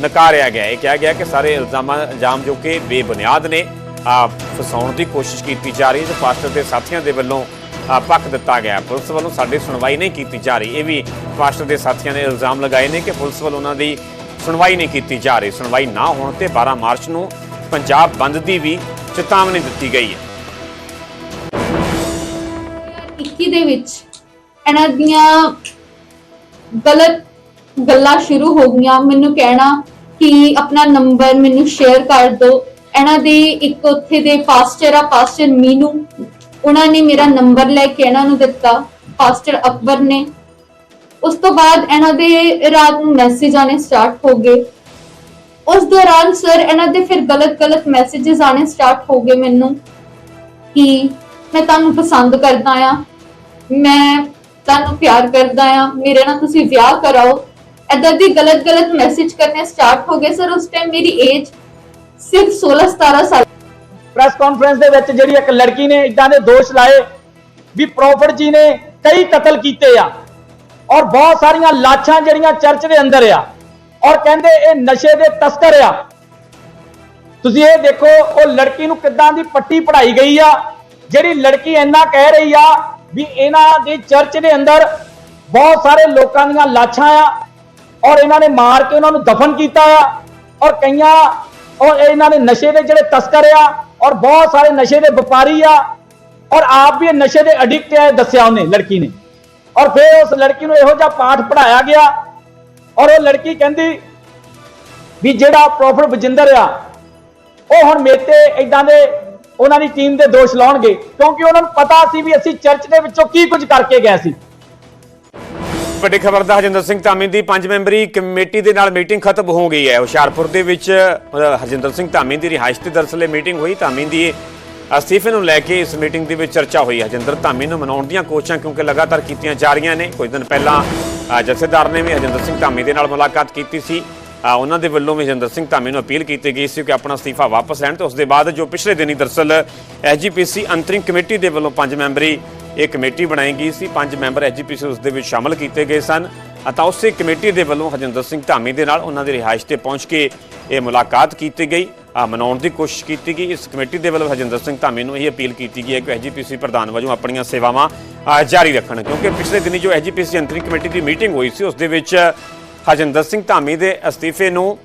[SPEAKER 1] ਨਕਾਰਿਆ ਗਿਆ ਇਹ ਕਿਹਾ ਗਿਆ ਕਿ ਸਾਰੇ ਇਲਜ਼ਾਮਾਂ ਇਲਜ਼ਾਮ ਜੋ ਕਿ ਬੇਬੁਨਿਆਦ ਨੇ। ਆ ਫਸਾਉਣ ਦੀ ਕੋਸ਼ਿਸ਼ ਕੀਤੀ ਜਾ ਰਹੀ ਹੈ। ਤੇ ਪਾਸਟਰ ਦੇ ਸਾਥੀਆਂ ਦੇ ਵੱਲੋਂ ਪੱਖ ਦਿੱਤਾ ਗਿਆ ਪੁਲਿਸ ਵੱਲੋਂ ਸਾਡੀ ਸੁਣਵਾਈ ਨਹੀਂ ਕੀਤੀ ਜਾ ਰਹੀ। ਇਹ ਵੀ ਪਾਸਟਰ ਦੇ ਸਾਥੀਆਂ ਨੇ ਇਲਜ਼ਾਮ ਲਗਾਏ ਨੇ ਕਿ ਪੁਲਿਸ ਵੱਲੋਂ ਉਹਨਾਂ ਦੀ ਸੁਣਵਾਈ ਨਹੀਂ ਕੀਤੀ ਜਾ ਰਹੀ। ਸੁਣਵਾਈ ਨਾ ਹੋਣ ਤੇ 12 ਮਾਰਚ ਨੂੰ ਪੰਜਾਬ ਬੰਦ ਦੀ ਵੀ ਚੇਤਾਵਨੀ ਦਿੱਤੀ ਗਈ ਹੈ।
[SPEAKER 13] 21 ਦੇ ਵਿੱਚ ਇਹਨਾਂ ਦੀਆਂ ਗਲਤ ਗੱਲਾਂ ਸ਼ੁਰੂ ਹੋ ਗਈਆਂ। ਮੈਨੂੰ ਕਹਿਣਾ ਕਿ ਆਪਣਾ ਨੰਬਰ ਮੈਨੂੰ ਸ਼ੇਅਰ ਕਰ ਦਿਓ ਇਹਨਾਂ ਦੇ ਇੱਕ ਉੱਥੇ ਦੇ ਪਾਸਟਰ ਆ ਪਾਸਟਰ ਮੀਨੂ। ਉਹਨਾਂ ਨੇ ਮੇਰਾ ਨੰਬਰ ਲੈ ਕੇ ਇਹਨਾਂ ਨੂੰ ਦਿੱਤਾ ਪਾਸਟਰ ਅਕਬਰ ਨੇ। ਉਸ ਤੋਂ ਬਾਅਦ ਇਹਨਾਂ ਦੇ ਰਾਤ ਨੂੰ ਮੈਸੇਜ ਆਣੇ ਸਟਾਰਟ ਹੋ ਗਏ। ਉਸ ਦੌਰਾਨ ਸਰ ਇਹਨਾਂ ਦੇ ਫਿਰ ਗਲਤ ਗਲਤ ਮੈਸੇजेस ਆਣੇ ਸਟਾਰਟ ਹੋ ਗਏ ਮੈਨੂੰ ਕਿ ਮੈਂ ਤੁਹਾਨੂੰ ਪਸੰਦ ਕਰਦਾ ਆ। ਮੈਂ ਤੁਹਾਨੂੰ ਪਿਆਰ ਕਰਦਾ ਆ ਮੇਰੇ ਨਾਲ ਤੁਸੀਂ ਵਿਆਹ ਕਰਾਓ। ਏਦਾਂ ਦੀ ਗਲਤ ਗਲਤ ਮੈਸੇਜ ਕਰਨੇ ਸਟਾਰਟ ਹੋ ਗਏ ਸਰ ਉਸ ਟਾਈਮ ਮੇਰੀ ਏਜ ਸਿਰਫ 16 17 ਸਾਲ
[SPEAKER 14] ਪ੍ਰੈਸ ਕਾਨਫਰੰਸ ਦੇ ਵਿੱਚ ਜਿਹੜੀ ਇੱਕ ਲੜਕੀ ਨੇ ਇਦਾਂ ਦੇ ਦੋਸ਼ ਲਾਏ ਵੀ ਪ੍ਰੋਫਟ ਜੀ ਨੇ ਕਈ ਕਤਲ ਕੀਤੇ ਆ ਔਰ ਬਹੁਤ ਸਾਰੀਆਂ ਲਾਸ਼ਾਂ ਜਿਹੜੀਆਂ ਚਰਚ ਦੇ ਅੰਦਰ ਆ ਔਰ ਕਹਿੰਦੇ ਇਹ ਨਸ਼ੇ ਦੇ ਤਸਕਰ ਆ। ਤੁਸੀਂ ਇਹ ਦੇਖੋ, ਉਹ ਲੜਕੀ ਨੂੰ ਕਿੱਦਾਂ ਦੀ ਪੱਟੀ ਪੜਾਈ ਗਈ ਆ, ਜਿਹੜੀ ਲੜਕੀ ਇੰਨਾ ਕਹਿ ਰਹੀ ਆ ਵੀ ਇਹਨਾਂ ਦੇ ਚਰਚ ਦੇ ਅੰਦਰ ਬਹੁਤ ਸਾਰੇ ਲੋਕਾਂ ਦੀਆਂ ਲਾਸ਼ਾਂ ਆ ਔਰ ਇਹਨਾਂ ਨੇ ਮਾਰ ਕੇ ਉਹਨਾਂ ਨੂੰ ਦਫਨ ਕੀਤਾ ਆ ਔਰ ਕਈਆਂ ਔਰ ਇਹਨਾਂ ਦੇ ਨਸ਼ੇ ਦੇ ਜਿਹੜੇ ਤਸਕਰ ਆ ਔਰ ਬਹੁਤ ਸਾਰੇ ਨਸ਼ੇ ਦੇ ਵਪਾਰੀ ਆ ਔਰ ਆਪ ਵੀ ਨਸ਼ੇ ਦੇ ਐਡਿਕਟ ਆ ਦੱਸਿਆ ਉਹਨੇ ਲੜਕੀ ਨੇ। ਔਰ ਫਿਰ ਉਸ ਲੜਕੀ ਨੂੰ ਇਹੋ ਜਿਹਾ ਪਾਠ ਪੜਾਇਆ ਗਿਆ ਔਰ ਉਹ ਲੜਕੀ ਕਹਿੰਦੀ ਵੀ ਜਿਹੜਾ ਪ੍ਰੋਫਟ ਬਜਿੰਦਰ ਆ, ਉਹ ਹੁਣ ਮੇਤੇ ਇਦਾਂ ਦੇ ਉਹਨਾਂ ਦੀ ਟੀਮ ਦੇ ਦੋਸ਼ ਲਾਉਣਗੇ, ਕਿਉਂਕਿ ਉਹਨਾਂ ਨੂੰ ਪਤਾ ਸੀ ਵੀ ਅਸੀਂ ਚਰਚ ਦੇ ਵਿੱਚੋਂ ਕੀ ਕੁਝ ਕਰਕੇ ਗਏ ਸੀ।
[SPEAKER 1] ਵੱਡੀ ਖਬਰ ਦਾ ਹਰਜਿੰਦਰ ਸਿੰਘ ਧਾਮੀ ਦੀ ਪੰਜ ਮੈਂਬਰੀ ਕਮੇਟੀ ਦੇ ਨਾਲ ਮੀਟਿੰਗ ਖਤਮ ਹੋ ਗਈ ਹੈ। ਹੁਸ਼ਿਆਰਪੁਰ ਦੇ ਵਿੱਚ ਹਰਜਿੰਦਰ ਸਿੰਘ ਧਾਮੀ ਦੀ ਰਿਹਾਇਸ਼ ਤੇ ਦਰਸਲੇ ਮੀਟਿੰਗ ਹੋਈ। ਧਾਮੀ ਦੀ ਅਸਤੀਫੇ ਨੂੰ ਲੈ ਕੇ ਇਸ ਮੀਟਿੰਗ ਦੇ ਵਿੱਚ ਚਰਚਾ ਹੋਈ। ਹਰਜਿੰਦਰ ਧਾਮੀ ਨੂੰ ਮਨਾਉਣ ਦੀਆਂ ਕੋਸ਼ਿਸ਼ਾਂ ਕਿਉਂਕਿ ਲਗਾਤਾਰ ਕੀਤੀਆਂ ਜਾ ਰਹੀਆਂ ਨੇ। ਕੁਝ ਦਿਨ ਪਹਿਲਾਂ ਜਥੇਦਾਰ ਨੇ ਵੀ ਹਰਜਿੰਦਰ ਸਿੰਘ ਧਾਮੀ ਦੇ ਨਾਲ ਮੁਲਾਕਾਤ ਕੀਤੀ ਸੀ। ਉਹਨਾਂ ਦੇ ਵੱਲੋਂ ਵੀ ਹਰਜਿੰਦਰ ਸਿੰਘ ਧਾਮੀ ਨੂੰ ਅਪੀਲ ਕੀਤੀ ਗਈ ਸੀ ਕਿ ਆਪਣਾ ਅਸਤੀਫਾ ਵਾਪਸ ਲੈਣ ਤੇ ਉਸ ਦੇ ਬਾਅਦ ਜੋ ਪਿਛਲੇ ਦਿਨੀ ਦਰਸਲ ਐਸਜੀਪੀਸੀ ਅੰਤਰਿਮ ਕਮੇਟੀ ਦੇ ਵੱਲੋਂ ਪੰਜ ਮੈਂਬਰੀ ਇਹ ਕਮੇਟੀ ਬਣਾਈ ਗਈ ਸੀ, ਪੰਜ ਮੈਂਬਰ ਐਸਜੀਪੀਸੀ ਉਸ ਦੇ ਵਿੱਚ ਸ਼ਾਮਲ ਕੀਤੇ ਗਏ ਸਨ। ਅਤੇ ਉਸੇ ਕਮੇਟੀ ਦੇ ਵੱਲੋਂ ਹਰਜਿੰਦਰ ਸਿੰਘ ਧਾਮੀ ਦੇ ਨਾਲ ਉਹਨਾਂ ਦੀ ਰਿਹਾਇਸ਼ ਤੇ ਪਹੁੰਚ ਕੇ ਇਹ ਮੁਲਾਕਾਤ ਕੀਤੀ ਗਈ। ਮਨਾਉਣ ਦੀ ਕੋਸ਼ਿਸ਼ ਕੀਤੀ ਗਈ। ਇਸ ਕਮੇਟੀ ਦੇ ਵੱਲੋਂ ਹਰਜਿੰਦਰ ਸਿੰਘ ਧਾਮੀ ਨੂੰ ਇਹ ਅਪੀਲ ਕੀਤੀ ਗਈ ਹੈ ਕਿ ਐਸਜੀਪੀਸੀ ਪ੍ਰਧਾਨ ਵਜੋਂ ਆਪਣੀਆਂ ਸੇਵਾਵਾਂ ਜਾਰੀ ਰੱਖਣ। ਕਿਉਂਕਿ ਪਿਛਲੇ ਦਿਨੀ ਜੋ ਐਸਜੀਪੀਸੀ ਅੰਤਰਿਮ ਕਮੇਟੀ ਦੀ ਮੀਟਿੰਗ ਹੋਈ ਸੀ, ਉਸ ਦੇ ਵਿੱਚ ਹਰਜਿੰਦਰ ਸਿੰਘ ਧਾਮੀ ਦੇ ਅਸਤੀਫੇ ਨੂੰ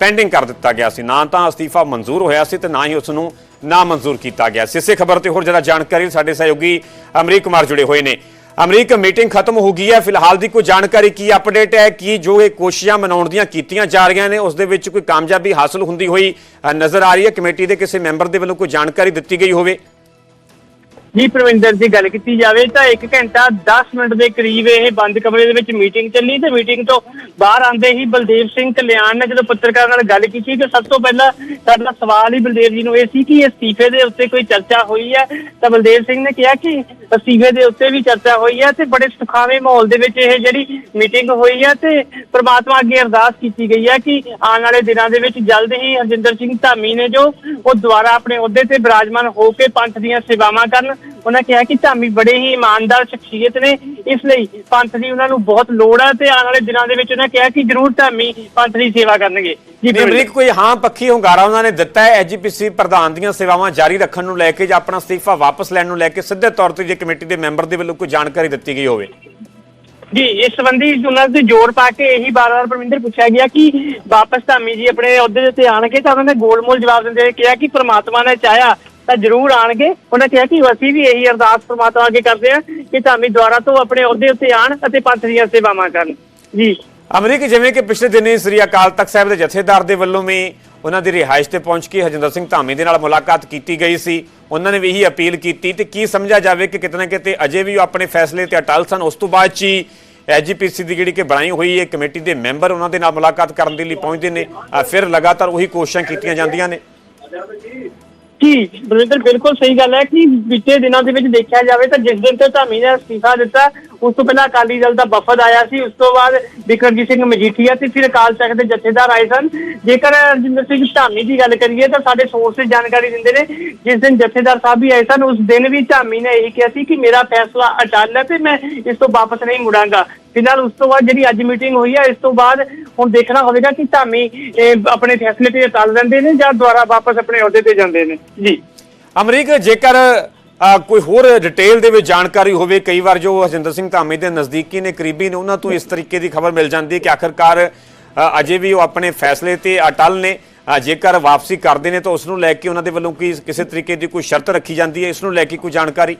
[SPEAKER 1] ਪੈਂਡਿੰਗ ਕਰ ਦਿੱਤਾ ਗਿਆ ਸੀ। ਨਾ ਤਾਂ ਅਸਤੀਫਾ ਮਨਜ਼ੂਰ ਹੋਇਆ ਸੀ ਤੇ ਨਾ ਹੀ ਉਸ ਨੂੰ ਨਾ ਮਨਜ਼ੂਰ ਕੀਤਾ ਗਿਆ ਸੀ। ਇਸੇ ਖਬਰ ਤੇ ਹੋਰ ਜ਼ਿਆਦਾ ਜਾਣਕਾਰੀ ਸਾਡੇ ਸਹਿਯੋਗੀ ਅਮਰੀਕ ਕੁਮਾਰ ਜੁੜੇ ਹੋਏ ਨੇ। ਅਮਰੀਕ, ਮੀਟਿੰਗ ਖਤਮ ਹੋ ਗਈ ਹੈ। ਫਿਲਹਾਲ ਦੀ ਕੋਈ ਜਾਣਕਾਰੀ, ਕੀ ਅਪਡੇਟ ਹੈ, ਕੀ ਜੋ ਇਹ ਕੋਸ਼ਿਸ਼ਾਂ ਮਨਾਉਣ ਦੀਆਂ ਕੀਤੀਆਂ ਜਾ ਰਹੀਆਂ ਨੇ, ਉਸ ਦੇ ਵਿੱਚ ਕੋਈ ਕਾਮਯਾਬੀ ਹਾਸਲ ਹੁੰਦੀ ਹੋਈ ਨਜ਼ਰ ਆ ਰਹੀ ਹੈ। ਕਮੇਟੀ ਦੇ ਕਿਸੇ ਮੈਂਬਰ ਦੇ ਵੱਲੋਂ ਕੋਈ ਜਾਣਕਾਰੀ ਦਿੱਤੀ ਗਈ ਹੋਵੇ।
[SPEAKER 14] ਜੀ ਪ੍ਰਵਿੰਦਰ ਦੀ ਗੱਲ ਕੀਤੀ ਜਾਵੇ ਤਾਂ 1 ਘੰਟਾ 10 ਮਿੰਟ ਦੇ ਕਰੀਬ ਇਹ ਬੰਦ ਕਮਰੇ ਦੇ ਵਿੱਚ ਮੀਟਿੰਗ ਚੱਲੀ ਤੇ ਮੀਟਿੰਗ ਤੋਂ ਬਾਹਰ ਆਂਦੇ ਹੀ ਬਲਦੇਵ ਸਿੰਘ ਕਲਿਆਣ ਨੇ ਜਦੋਂ ਪੱਤਰਕਾਰਾਂ ਨਾਲ ਗੱਲ ਕੀਤੀ ਤਾਂ ਸਭ ਤੋਂ ਪਹਿਲਾਂ ਸਾਡਾ ਸਵਾਲ ਹੀ ਬਲਦੇਵ ਜੀ ਨੂੰ ਇਹ ਸੀ ਕਿ ਇਹ ਅਸਤੀਫੇ ਦੇ ਉੱਤੇ ਕੋਈ ਚਰਚਾ ਹੋਈ ਹੈ? ਤਾਂ ਬਲਦੇਵ ਸਿੰਘ ਨੇ ਕਿਹਾ ਕਿ ਅਸਤੀਫੇ ਦੇ ਉੱਤੇ ਵੀ ਚਰਚਾ ਹੋਈ ਹੈ ਤੇ ਬੜੇ ਸੁਖਾਵੇਂ ਮਾਹੌਲ ਦੇ ਵਿੱਚ ਇਹ ਜਿਹੜੀ ਮੀਟਿੰਗ ਹੋਈ ਹੈ ਤੇ ਪ੍ਰਮਾਤਮਾ ਅੱਗੇ ਅਰਦਾਸ ਕੀਤੀ ਗਈ ਹੈ ਕਿ ਆਉਣ ਵਾਲੇ ਦਿਨਾਂ ਦੇ ਵਿੱਚ ਜਲਦ ਹੀ ਹਰਜਿੰਦਰ ਸਿੰਘ ਧਾਮੀ ਨੇ ਜੋ ਉਹ ਦੁਬਾਰਾ ਆਪਣੇ ਅਹੁਦੇ ਤੇ ਬਿਰਾਜਮਾਨ ਹੋ ਕੇ ਪੰਥ ਦੀਆਂ ਸੇਵਾਵਾਂ ਕਰਨ ਉਹਨਾਂ ਕਿਹਾ ਕਿ ਧਾਮੀ ਬੜੇ ਹੀ ਇਮਾਨਦਾਰ ਸ਼ਖਸੀਅਤ ਨੇ। ਇਸ ਲਈ ਪੰਥ ਦੀ ਉਹਨਾਂ ਨੂੰ ਬਹੁਤ ਲੋੜ ਹੈ ਤੇ ਆਉਣ ਵਾਲੇ ਦਿਨਾਂ ਦੇ ਵਿੱਚ ਉਹਨਾਂ ਕਿਹਾ ਕਿ ਜ਼ਰੂਰ ਧਾਮੀ ਪੰਥ ਦੀ ਸੇਵਾ ਕਰਨਗੇ। ਜੀ
[SPEAKER 1] ਅਮਰੀਕ ਕੋਈ ਹਾਂ ਪੱਖੀ ਹੁੰਗਾਰਾ ਉਹਨਾਂ ਨੇ ਦਿੱਤਾ ਹੈ। ਐਜੀਪੀਸੀ ਪ੍ਰਧਾਨ ਦੀਆਂ ਸੇਵਾਵਾਂ ਜਾਰੀ ਰੱਖਣ ਨੂੰ ਲੈ ਕੇ ਜਾਂ ਆਪਣਾ ਅਸਤੀਫਾ ਵਾਪਸ ਲੈਣ ਨੂੰ ਲੈ ਕੇ ਸਿੱਧੇ ਤੌਰ ਤੇ ਜੇ ਕਮੇਟੀ ਦੇ ਮੈਂਬਰ ਦੇ ਵੱਲੋਂ ਕੋਈ ਜਾਣਕਾਰੀ ਦਿੱਤੀ ਗਈ ਹੋਵੇ।
[SPEAKER 14] ਜੀ ਇਸ ਸੰਬੰਧੀ ਉਹਨਾਂ ਦੇ ਜ਼ੋਰ ਪਾ ਕੇ ਇਹੀ ਬਾਰ-ਬਾਰ ਪਰਮਿੰਦਰ ਪੁੱਛਿਆ ਗਿਆ ਕਿ ਵਾਪਸ ਧਾਮੀ ਜੀ ਆਪਣੇ ਅਹੁਦੇ ਦੇ ਉੱਤੇ ਆਣਗੇ ਤਾਂ ਉਹਨਾਂ ਨੇ ਗੋਲਮੋਲ ਜਵਾਬ ਦਿੰਦੇ ਹੋਏ ਕਿਹਾ ਕਿ ਪ੍ਰਮਾਤਮਾ ਨੇ ਚਾਹਿਆ ਤਾਂ ਜ਼ਰੂਰ ਆਣਗੇ। ਉਹਨਾਂ ਕਿਹਾ ਕਿ ਅਸੀਂ ਵੀ ਇਹੀ ਅਰਦਾਸ ਪ੍ਰਮਾਤਮਾ ਅੱਗੇ ਕਰਦੇ ਹਾਂ ਕਿ ਧਾਮੀ ਦੁਆਰਾ ਤੋਂ ਆਪਣੇ ਅਹੁਦੇ ਉੱਤੇ ਆਣ ਅਤੇ ਪੰਥ ਦੀਆਂ ਸੇਵਾਵਾਂ ਕਰਨ। ਜੀ।
[SPEAKER 1] ਅਮਰੀਕ, ਜਿਵੇਂ ਕਿ ਪਿਛਲੇ ਦਿਨੀ ਸ੍ਰੀ ਅਕਾਲ ਤਖਤ ਸਾਹਿਬ ਦੇ ਜਥੇਦਾਰ ਦੇ ਵੱਲੋਂ ਵੀ ਉਹਨਾਂ ਦੀ ਰਿਹਾਇਸ਼ ਤੇ ਪਹੁੰਚ ਕੇ ਹਰਜਿੰਦਰ ਸਿੰਘ ਧਾਮੀ ਦੇ ਨਾਲ ਮੁਲਾਕਾਤ ਕੀਤੀ ਗਈ ਸੀ। ਉਹਨਾਂ ਨੇ ਵੀ ਇਹੀ ਅਪੀਲ ਕੀਤੀ ਤੇ ਕੀ ਸਮਝਿਆ ਜਾਵੇ ਕਿ ਕਿਤੇ ਨਾ ਕਿਤੇ ਅਜੇ ਵੀ ਉਹ ਆਪਣੇ ਫੈਸਲੇ ਤੇ ਅਟਲ ਸਨ। ਉਸ ਤੋਂ ਬਾਅਦ ਚੀ ਹੀ ਐਜੀਪੀਸੀ ਦੀ ਜਿਹੜੀ ਕਿ ਬਣਾਈ ਹੋਈ ਹੈ, ਕਮੇਟੀ ਦੇ ਮੈਂਬਰ ਉਹਨਾਂ ਦੇ ਨਾਲ ਮੁਲਾਕਾਤ ਕਰਨ ਦੇ ਲਈ ਪਹੁੰਚਦੇ ਨੇ। ਫਿਰ ਲਗਾਤਾਰ ਉਹੀ ਕੋਸ਼ਿਸ਼ਾਂ ਕੀਤੀਆਂ ਜਾਂਦੀਆਂ ਨੇ।
[SPEAKER 15] ਜੀ ਬਲਵਿੰਦਰ ਬਿਲਕੁਲ ਸਹੀ ਗੱਲ ਹੈ ਕਿ ਬੀਤੇ ਦਿਨਾਂ ਦੇ ਵਿੱਚ ਦੇਖਿਆ ਜਾਵੇ ਤਾਂ ਜਿਸ ਦਿਨ ਤੇ ਧਾਮੀ ਨੇ ਅਸਤੀਫਾ ਦਿੱਤਾ ਉਸ ਤੋਂ ਪਹਿਲਾਂ ਅਕਾਲੀ ਦਲ ਦਾ ਵਫਦ ਆਇਆ ਸੀ, ਉਸ ਤੋਂ ਬਾਅਦ ਬਿਕਰਮਜੀਤ ਸਿੰਘ ਮਜੀਠੀਆ ਤੇ ਫਿਰ ਅਕਾਲ ਤਖਤ ਦੇ ਜਥੇਦਾਰ ਆਏ ਸਨ। ਜੇਕਰ ਰਜਿੰਦਰ ਸਿੰਘ ਧਾਮੀ ਦੀ ਗੱਲ ਕਰੀਏ ਤਾਂ ਸਾਡੇ ਸੋਰਸ ਜਾਣਕਾਰੀ ਦਿੰਦੇ ਨੇ, ਜਿਸ ਦਿਨ ਜਥੇਦਾਰ ਸਾਹਿਬ ਵੀ ਆਏ ਸਨ, ਉਸ ਦਿਨ ਵੀ ਧਾਮੀ ਨੇ ਇਹੀ ਕਿਹਾ ਸੀ ਕਿ ਮੇਰਾ ਫੈਸਲਾ ਅਟਲ ਹੈ ਤੇ ਮੈਂ ਇਸ ਤੋਂ ਵਾਪਸ ਨਹੀਂ ਮੁੜਾਂਗਾ। ਫਿਲਹਾਲ ਉਸ ਤੋਂ ਬਾਅਦ ਜਿਹੜੀ ਅੱਜ ਮੀਟਿੰਗ ਹੋਈ ਹੈ, ਇਸ ਤੋਂ ਬਾਅਦ ਹੁਣ ਦੇਖਣਾ ਹੋਵੇਗਾ ਕਿ ਧਾਮੀ ਆਪਣੇ ਫੈਸਲੇ ਤੇ ਅਟਲ ਰਹਿੰਦੇ ਨੇ ਜਾਂ ਦੁਬਾਰਾ ਵਾਪਸ ਆਪਣੇ ਅਹੁਦੇ ਤੇ ਜਾਂਦੇ ਨੇ। ਜੀ।
[SPEAKER 1] ਅਮਰੀਕ, ਜੇਕਰ ਕੋਈ ਹੋਰ ਡਿਟੇਲ ਦੇ ਵਿੱਚ ਜਾਣਕਾਰੀ ਹੋਵੇ, ਕਈ ਵਾਰ ਜੋ ਹਰਜਿੰਦਰ ਸਿੰਘ ਧਾਮੀ ਦੇ ਨਜ਼ਦੀਕੀ ਨੇ, ਕਰੀਬੀ ਨੇ, ਉਹਨਾਂ ਤੋਂ ਇਸ ਤਰੀਕੇ ਦੀ ਖਬਰ ਮਿਲ ਜਾਂਦੀ ਹੈ ਕਿ ਆਖਰਕਾਰ ਅਜੇ ਵੀ ਉਹ ਆਪਣੇ ਫੈਸਲੇ ਤੇ ਅਟਲ ਨੇ। ਜੇਕਰ ਵਾਪਸੀ ਕਰਦੇ ਨੇ ਤਾਂ ਉਸ ਨੂੰ ਲੈ ਕੇ ਉਹਨਾਂ ਦੇ ਵੱਲੋਂ ਕੀ ਕਿਸੇ ਤਰੀਕੇ ਦੀ ਕੋਈ ਸ਼ਰਤ ਰੱਖੀ ਜਾਂਦੀ ਹੈ? ਇਸ ਨੂੰ ਲੈ ਕੇ ਕੋਈ ਜਾਣਕਾਰੀ?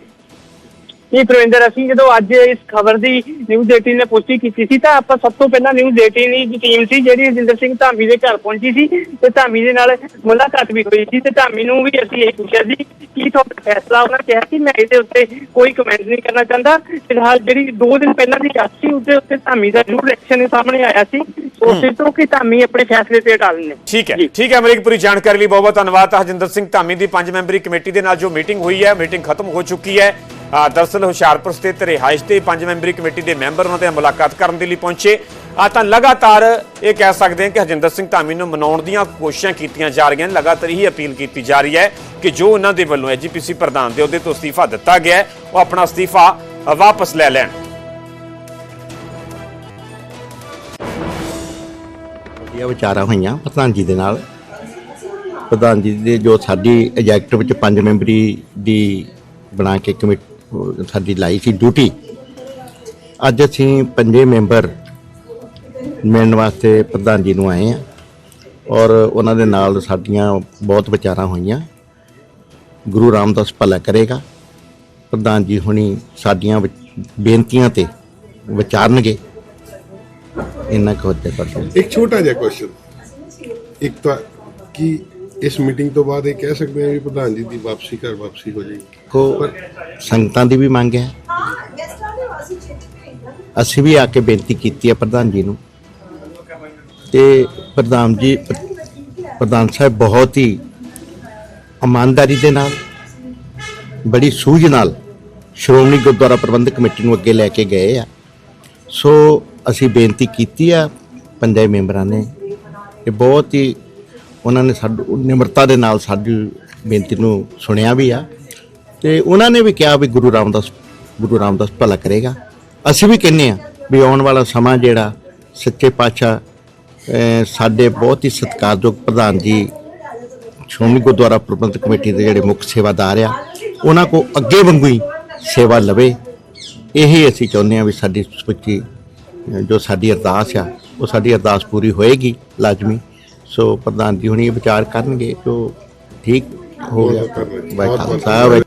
[SPEAKER 15] ਇਹ ਪ੍ਰਵਿੰਦਰ ਅਸੀਂ ਜਦੋਂ ਅੱਜ ਇਸ ਖਬਰ ਦੀ ਨਿਊਜ਼ 18 ਨੇ ਪੁਸ਼ਟੀ ਕੀਤੀ ਸੀ ਤਾਂ ਆਪਾਂ ਸਭ ਤੋਂ ਪਹਿਲਾਂ ਨਿਊਜ਼ 18 ਦੀ ਟੀਮ ਸੀ ਜਿਹੜੀ ਰਜਿੰਦਰ ਸਿੰਘ ਧਾਮੀ ਦੇ ਘਰ ਪਹੁੰਚੀ ਸੀ ਤੇ ਧਾਮੀ ਦੇ ਨਾਲ ਮੁਲਾਕਾਤ ਵੀ ਹੋਈ ਸੀ ਤੇ ਧਾਮੀ ਨੂੰ ਵੀ ਅਸੀਂ ਇਹ ਪੁੱਛਿਆ ਸੀ ਕੀ ਤੁਹਾਡਾ ਫੈਸਲਾ ਉਹਨਾਂ ਕਿਹਾ ਕਿ ਮੈਂ ਇਹਦੇ ਉੱਤੇ ਕੋਈ ਕਮੈਂਟ ਨਹੀਂ ਕਰਨਾ ਚਾਹੁੰਦਾ। ਫਿਲਹਾਲ ਜਿਹੜੀ 2 ਦਿਨ ਪਹਿਲਾਂ ਦੀ ਗੱਲ ਸੀ ਉਹਦੇ ਉੱਤੇ ਧਾਮੀ ਦਾ ਜ਼ਰੂਰ ਐਕਸ਼ਨ ਸਾਹਮਣੇ ਆਇਆ ਸੀ। ਉਸੇ ਤੋਂ ਕਿ ਧਾਮੀ ਆਪਣੇ ਫੈਸਲੇ ਤੇ ਅਟਲ ਨੇ।
[SPEAKER 1] ਠੀਕ ਹੈ ਠੀਕ ਹੈ ਅਮਰੀਕ ਪੂਰੀ ਜਾਣਕਾਰੀ ਲਈ ਬਹੁਤ ਬਹੁਤ ਧੰਨਵਾਦ ਹਰਜਿੰਦਰ ਸਿੰਘ ਧਾਮੀ ਦੀ ਪੰਜ ਮੈਂਬਰੀ ਕਮੇਟੀ ਦੇ ਨਾਲ ਜੋ ਮੀਟਿੰਗ ਹੋਈ ਹੈ ਮੀਟਿੰਗ ਖਤਮ ਹੋ ਚੁੱਕੀ ਹੈ। ਅ, ਦਰਅਸਲ ਹੁਸ਼ਿਆਰਪੁਰ ਸਥਿਤ ਰਿਹਾਇਸ਼ ਤੇ ਪੰਜ ਮੈਂਬਰੀ ਕਮੇਟੀ ਦੇ ਮੈਂਬਰ ਉਹਨਾਂ ਦੇ ਮੁਲਾਕਾਤ ਕਰਨ ਦੇ ਲਈ ਪਹੁੰਚੇ। ਆ ਤਾਂ ਲਗਾਤਾਰ ਇਹ ਕਹਿ ਸਕਦੇ ਹਾਂ ਕਿ ਹਰਜਿੰਦਰ ਸਿੰਘ ਧਾਮੀ ਨੂੰ ਮਨਾਉਣ ਦੀਆਂ ਕੋਸ਼ਿਸ਼ਾਂ ਕੀਤੀਆਂ ਜਾ ਰਹੀਆਂ ਨੇ। ਲਗਾਤਾਰ ਇਹੀ ਅਪੀਲ ਕੀਤੀ ਜਾ ਰਹੀ ਹੈ ਕਿ ਜੋ ਉਹਨਾਂ ਦੇ ਵੱਲੋਂ ਐਜੀਪੀਸੀ ਪ੍ਰਧਾਨ ਦੇ ਅਹੁਦੇ ਤੋਂ ਅਸਤੀਫਾ ਦਿੱਤਾ ਗਿਆ ਹੈ ਉਹ ਆਪਣਾ ਅਸਤੀਫਾ ਵਾਪਸ ਲੈ ਲੈਣ।
[SPEAKER 16] ਵਧੀਆ ਵਿਚਾਰਾਂ ਹੋਈਆਂ ਪ੍ਰਧਾਨ ਜੀ ਦੇ ਨਾਲ। ਪ੍ਰਧਾਨ ਜੀ ਦੇ ਜੋ ਸਾਡੀ ਐਜੈਕਟ ਵਿੱਚ ਪੰਜ ਮੈਂਬਰੀ ਦੀ ਬਣਾ ਕੇ ਕਮੇਟੀ ਸਾਡੀ ਲਾਈ ਸੀ ਡਿਊਟੀ। ਅੱਜ ਅਸੀਂ ਪੰਜੇ ਮੈਂਬਰ ਮਿਲਣ ਵਾਸਤੇ ਪ੍ਰਧਾਨ ਜੀ ਨੂੰ ਆਏ ਆ ਔਰ ਉਹਨਾਂ ਦੇ ਨਾਲ ਸਾਡੀਆਂ ਬਹੁਤ ਵਿਚਾਰਾਂ ਹੋਈਆਂ। ਗੁਰੂ ਰਾਮਦਾਸ ਭਲਾ ਕਰੇਗਾ। ਪ੍ਰਧਾਨ ਜੀ ਹੁਣੀ ਸਾਡੀਆਂ ਬੇਨਤੀਆਂ ਤੇ ਵਿਚਾਰਨਗੇ। ਇੰਨਾ ਕੁ ਹੱਦੇ ਪਰ
[SPEAKER 11] ਇੱਕ ਛੋਟਾ ਜਿਹਾ ਕੁਐਸਚਨ ਇੱਕ ਤਾਂ ਕੀ ਇਸ ਮੀਟਿੰਗ ਤੋਂ ਬਾਅਦ ਇਹ ਕਹਿ ਸਕਦੇ ਹਾਂ ਵੀ ਪ੍ਰਧਾਨ ਜੀ ਦੀ ਵਾਪਸੀ ਘਰ ਵਾਪਸੀ ਹੋ ਜਾਏਗੀ?
[SPEAKER 16] ਕੋ ਸੰਗਤਾਂ ਦੀ ਵੀ ਮੰਗ ਹੈ। ਅਸੀਂ ਵੀ ਆ ਕੇ ਬੇਨਤੀ ਕੀਤੀ ਹੈ ਪ੍ਰਧਾਨ ਜੀ ਨੂੰ। ਤੇ ਪ੍ਰਧਾਨ ਜੀ, ਪ੍ਰਧਾਨ ਸਾਹਿਬ ਬਹੁਤ ਹੀ ਇਮਾਨਦਾਰੀ ਦੇ ਨਾਲ, ਬੜੀ ਸੂਝ ਨਾਲ ਸ਼੍ਰੋਮਣੀ ਗੁਰਦੁਆਰਾ ਪ੍ਰਬੰਧਕ ਕਮੇਟੀ ਨੂੰ ਅੱਗੇ ਲੈ ਕੇ ਗਏ ਆ। ਸੋ ਅਸੀਂ ਬੇਨਤੀ ਕੀਤੀ ਆ ਪੰਜੇ ਮੈਂਬਰਾਂ ਨੇ ਤੇ ਬਹੁਤ ਹੀ ਉਹਨਾਂ ਨੇ ਸਾਡੂ, ਨਿਮਰਤਾ ਦੇ ਨਾਲ ਸਾਡੀ ਬੇਨਤੀ ਨੂੰ ਸੁਣਿਆ ਵੀ ਆ। ਤੇ ਉਹਨਾਂ ਨੇ ਵੀ ਕਿਹਾ ਵੀ ਗੁਰੂ ਰਾਮਦਾਸ ਗੁਰੂ ਰਾਮਦਾਸ ਭਲਾ ਕਰੇਗਾ। ਅਸੀਂ ਵੀ ਕਹਿੰਨੇ ਆ ਵੀ ਆਉਣ ਵਾਲਾ ਸਮਾਂ ਜਿਹੜਾ ਸੱਚੇ ਪਾਤਸ਼ਾਹ ਸਾਡੇ ਬਹੁਤ ਹੀ ਸਤਿਕਾਰਯੋਗ ਪ੍ਰਧਾਨ ਜੀ ਸ਼੍ਰੋਮਣੀ ਗੁਰਦੁਆਰਾ ਪ੍ਰਬੰਧਕ ਕਮੇਟੀ ਦੇ ਜਿਹੜੇ ਮੁੱਖ ਸੇਵਾਦਾਰ ਆ ਉਹਨਾਂ ਕੋ ਅੱਗੇ ਵਾਂਗੂ ਹੀ ਸੇਵਾ ਲਵੇ। ਇਹੀ ਅਸੀਂ ਚਾਹੁੰਦੇ ਆ ਵੀ ਸਾਡੀ ਸੱਚੀ ਜੋ ਸਾਡੀ ਅਰਦਾਸ ਆ ਉਹ ਸਾਡੀ ਅਰਦਾਸ ਪੂਰੀ ਹੋਏਗੀ ਲਾਜ਼ਮੀ। ਸੋ ਪ੍ਰਧਾਨ ਜੀ ਹੁਣੀ ਵਿਚਾਰ ਕਰਨਗੇ ਜੋ ਠੀਕ ਹੋ ਗਿਆ। ਵਾਹਿਗੁਰੂ ਸਾਹਿਬ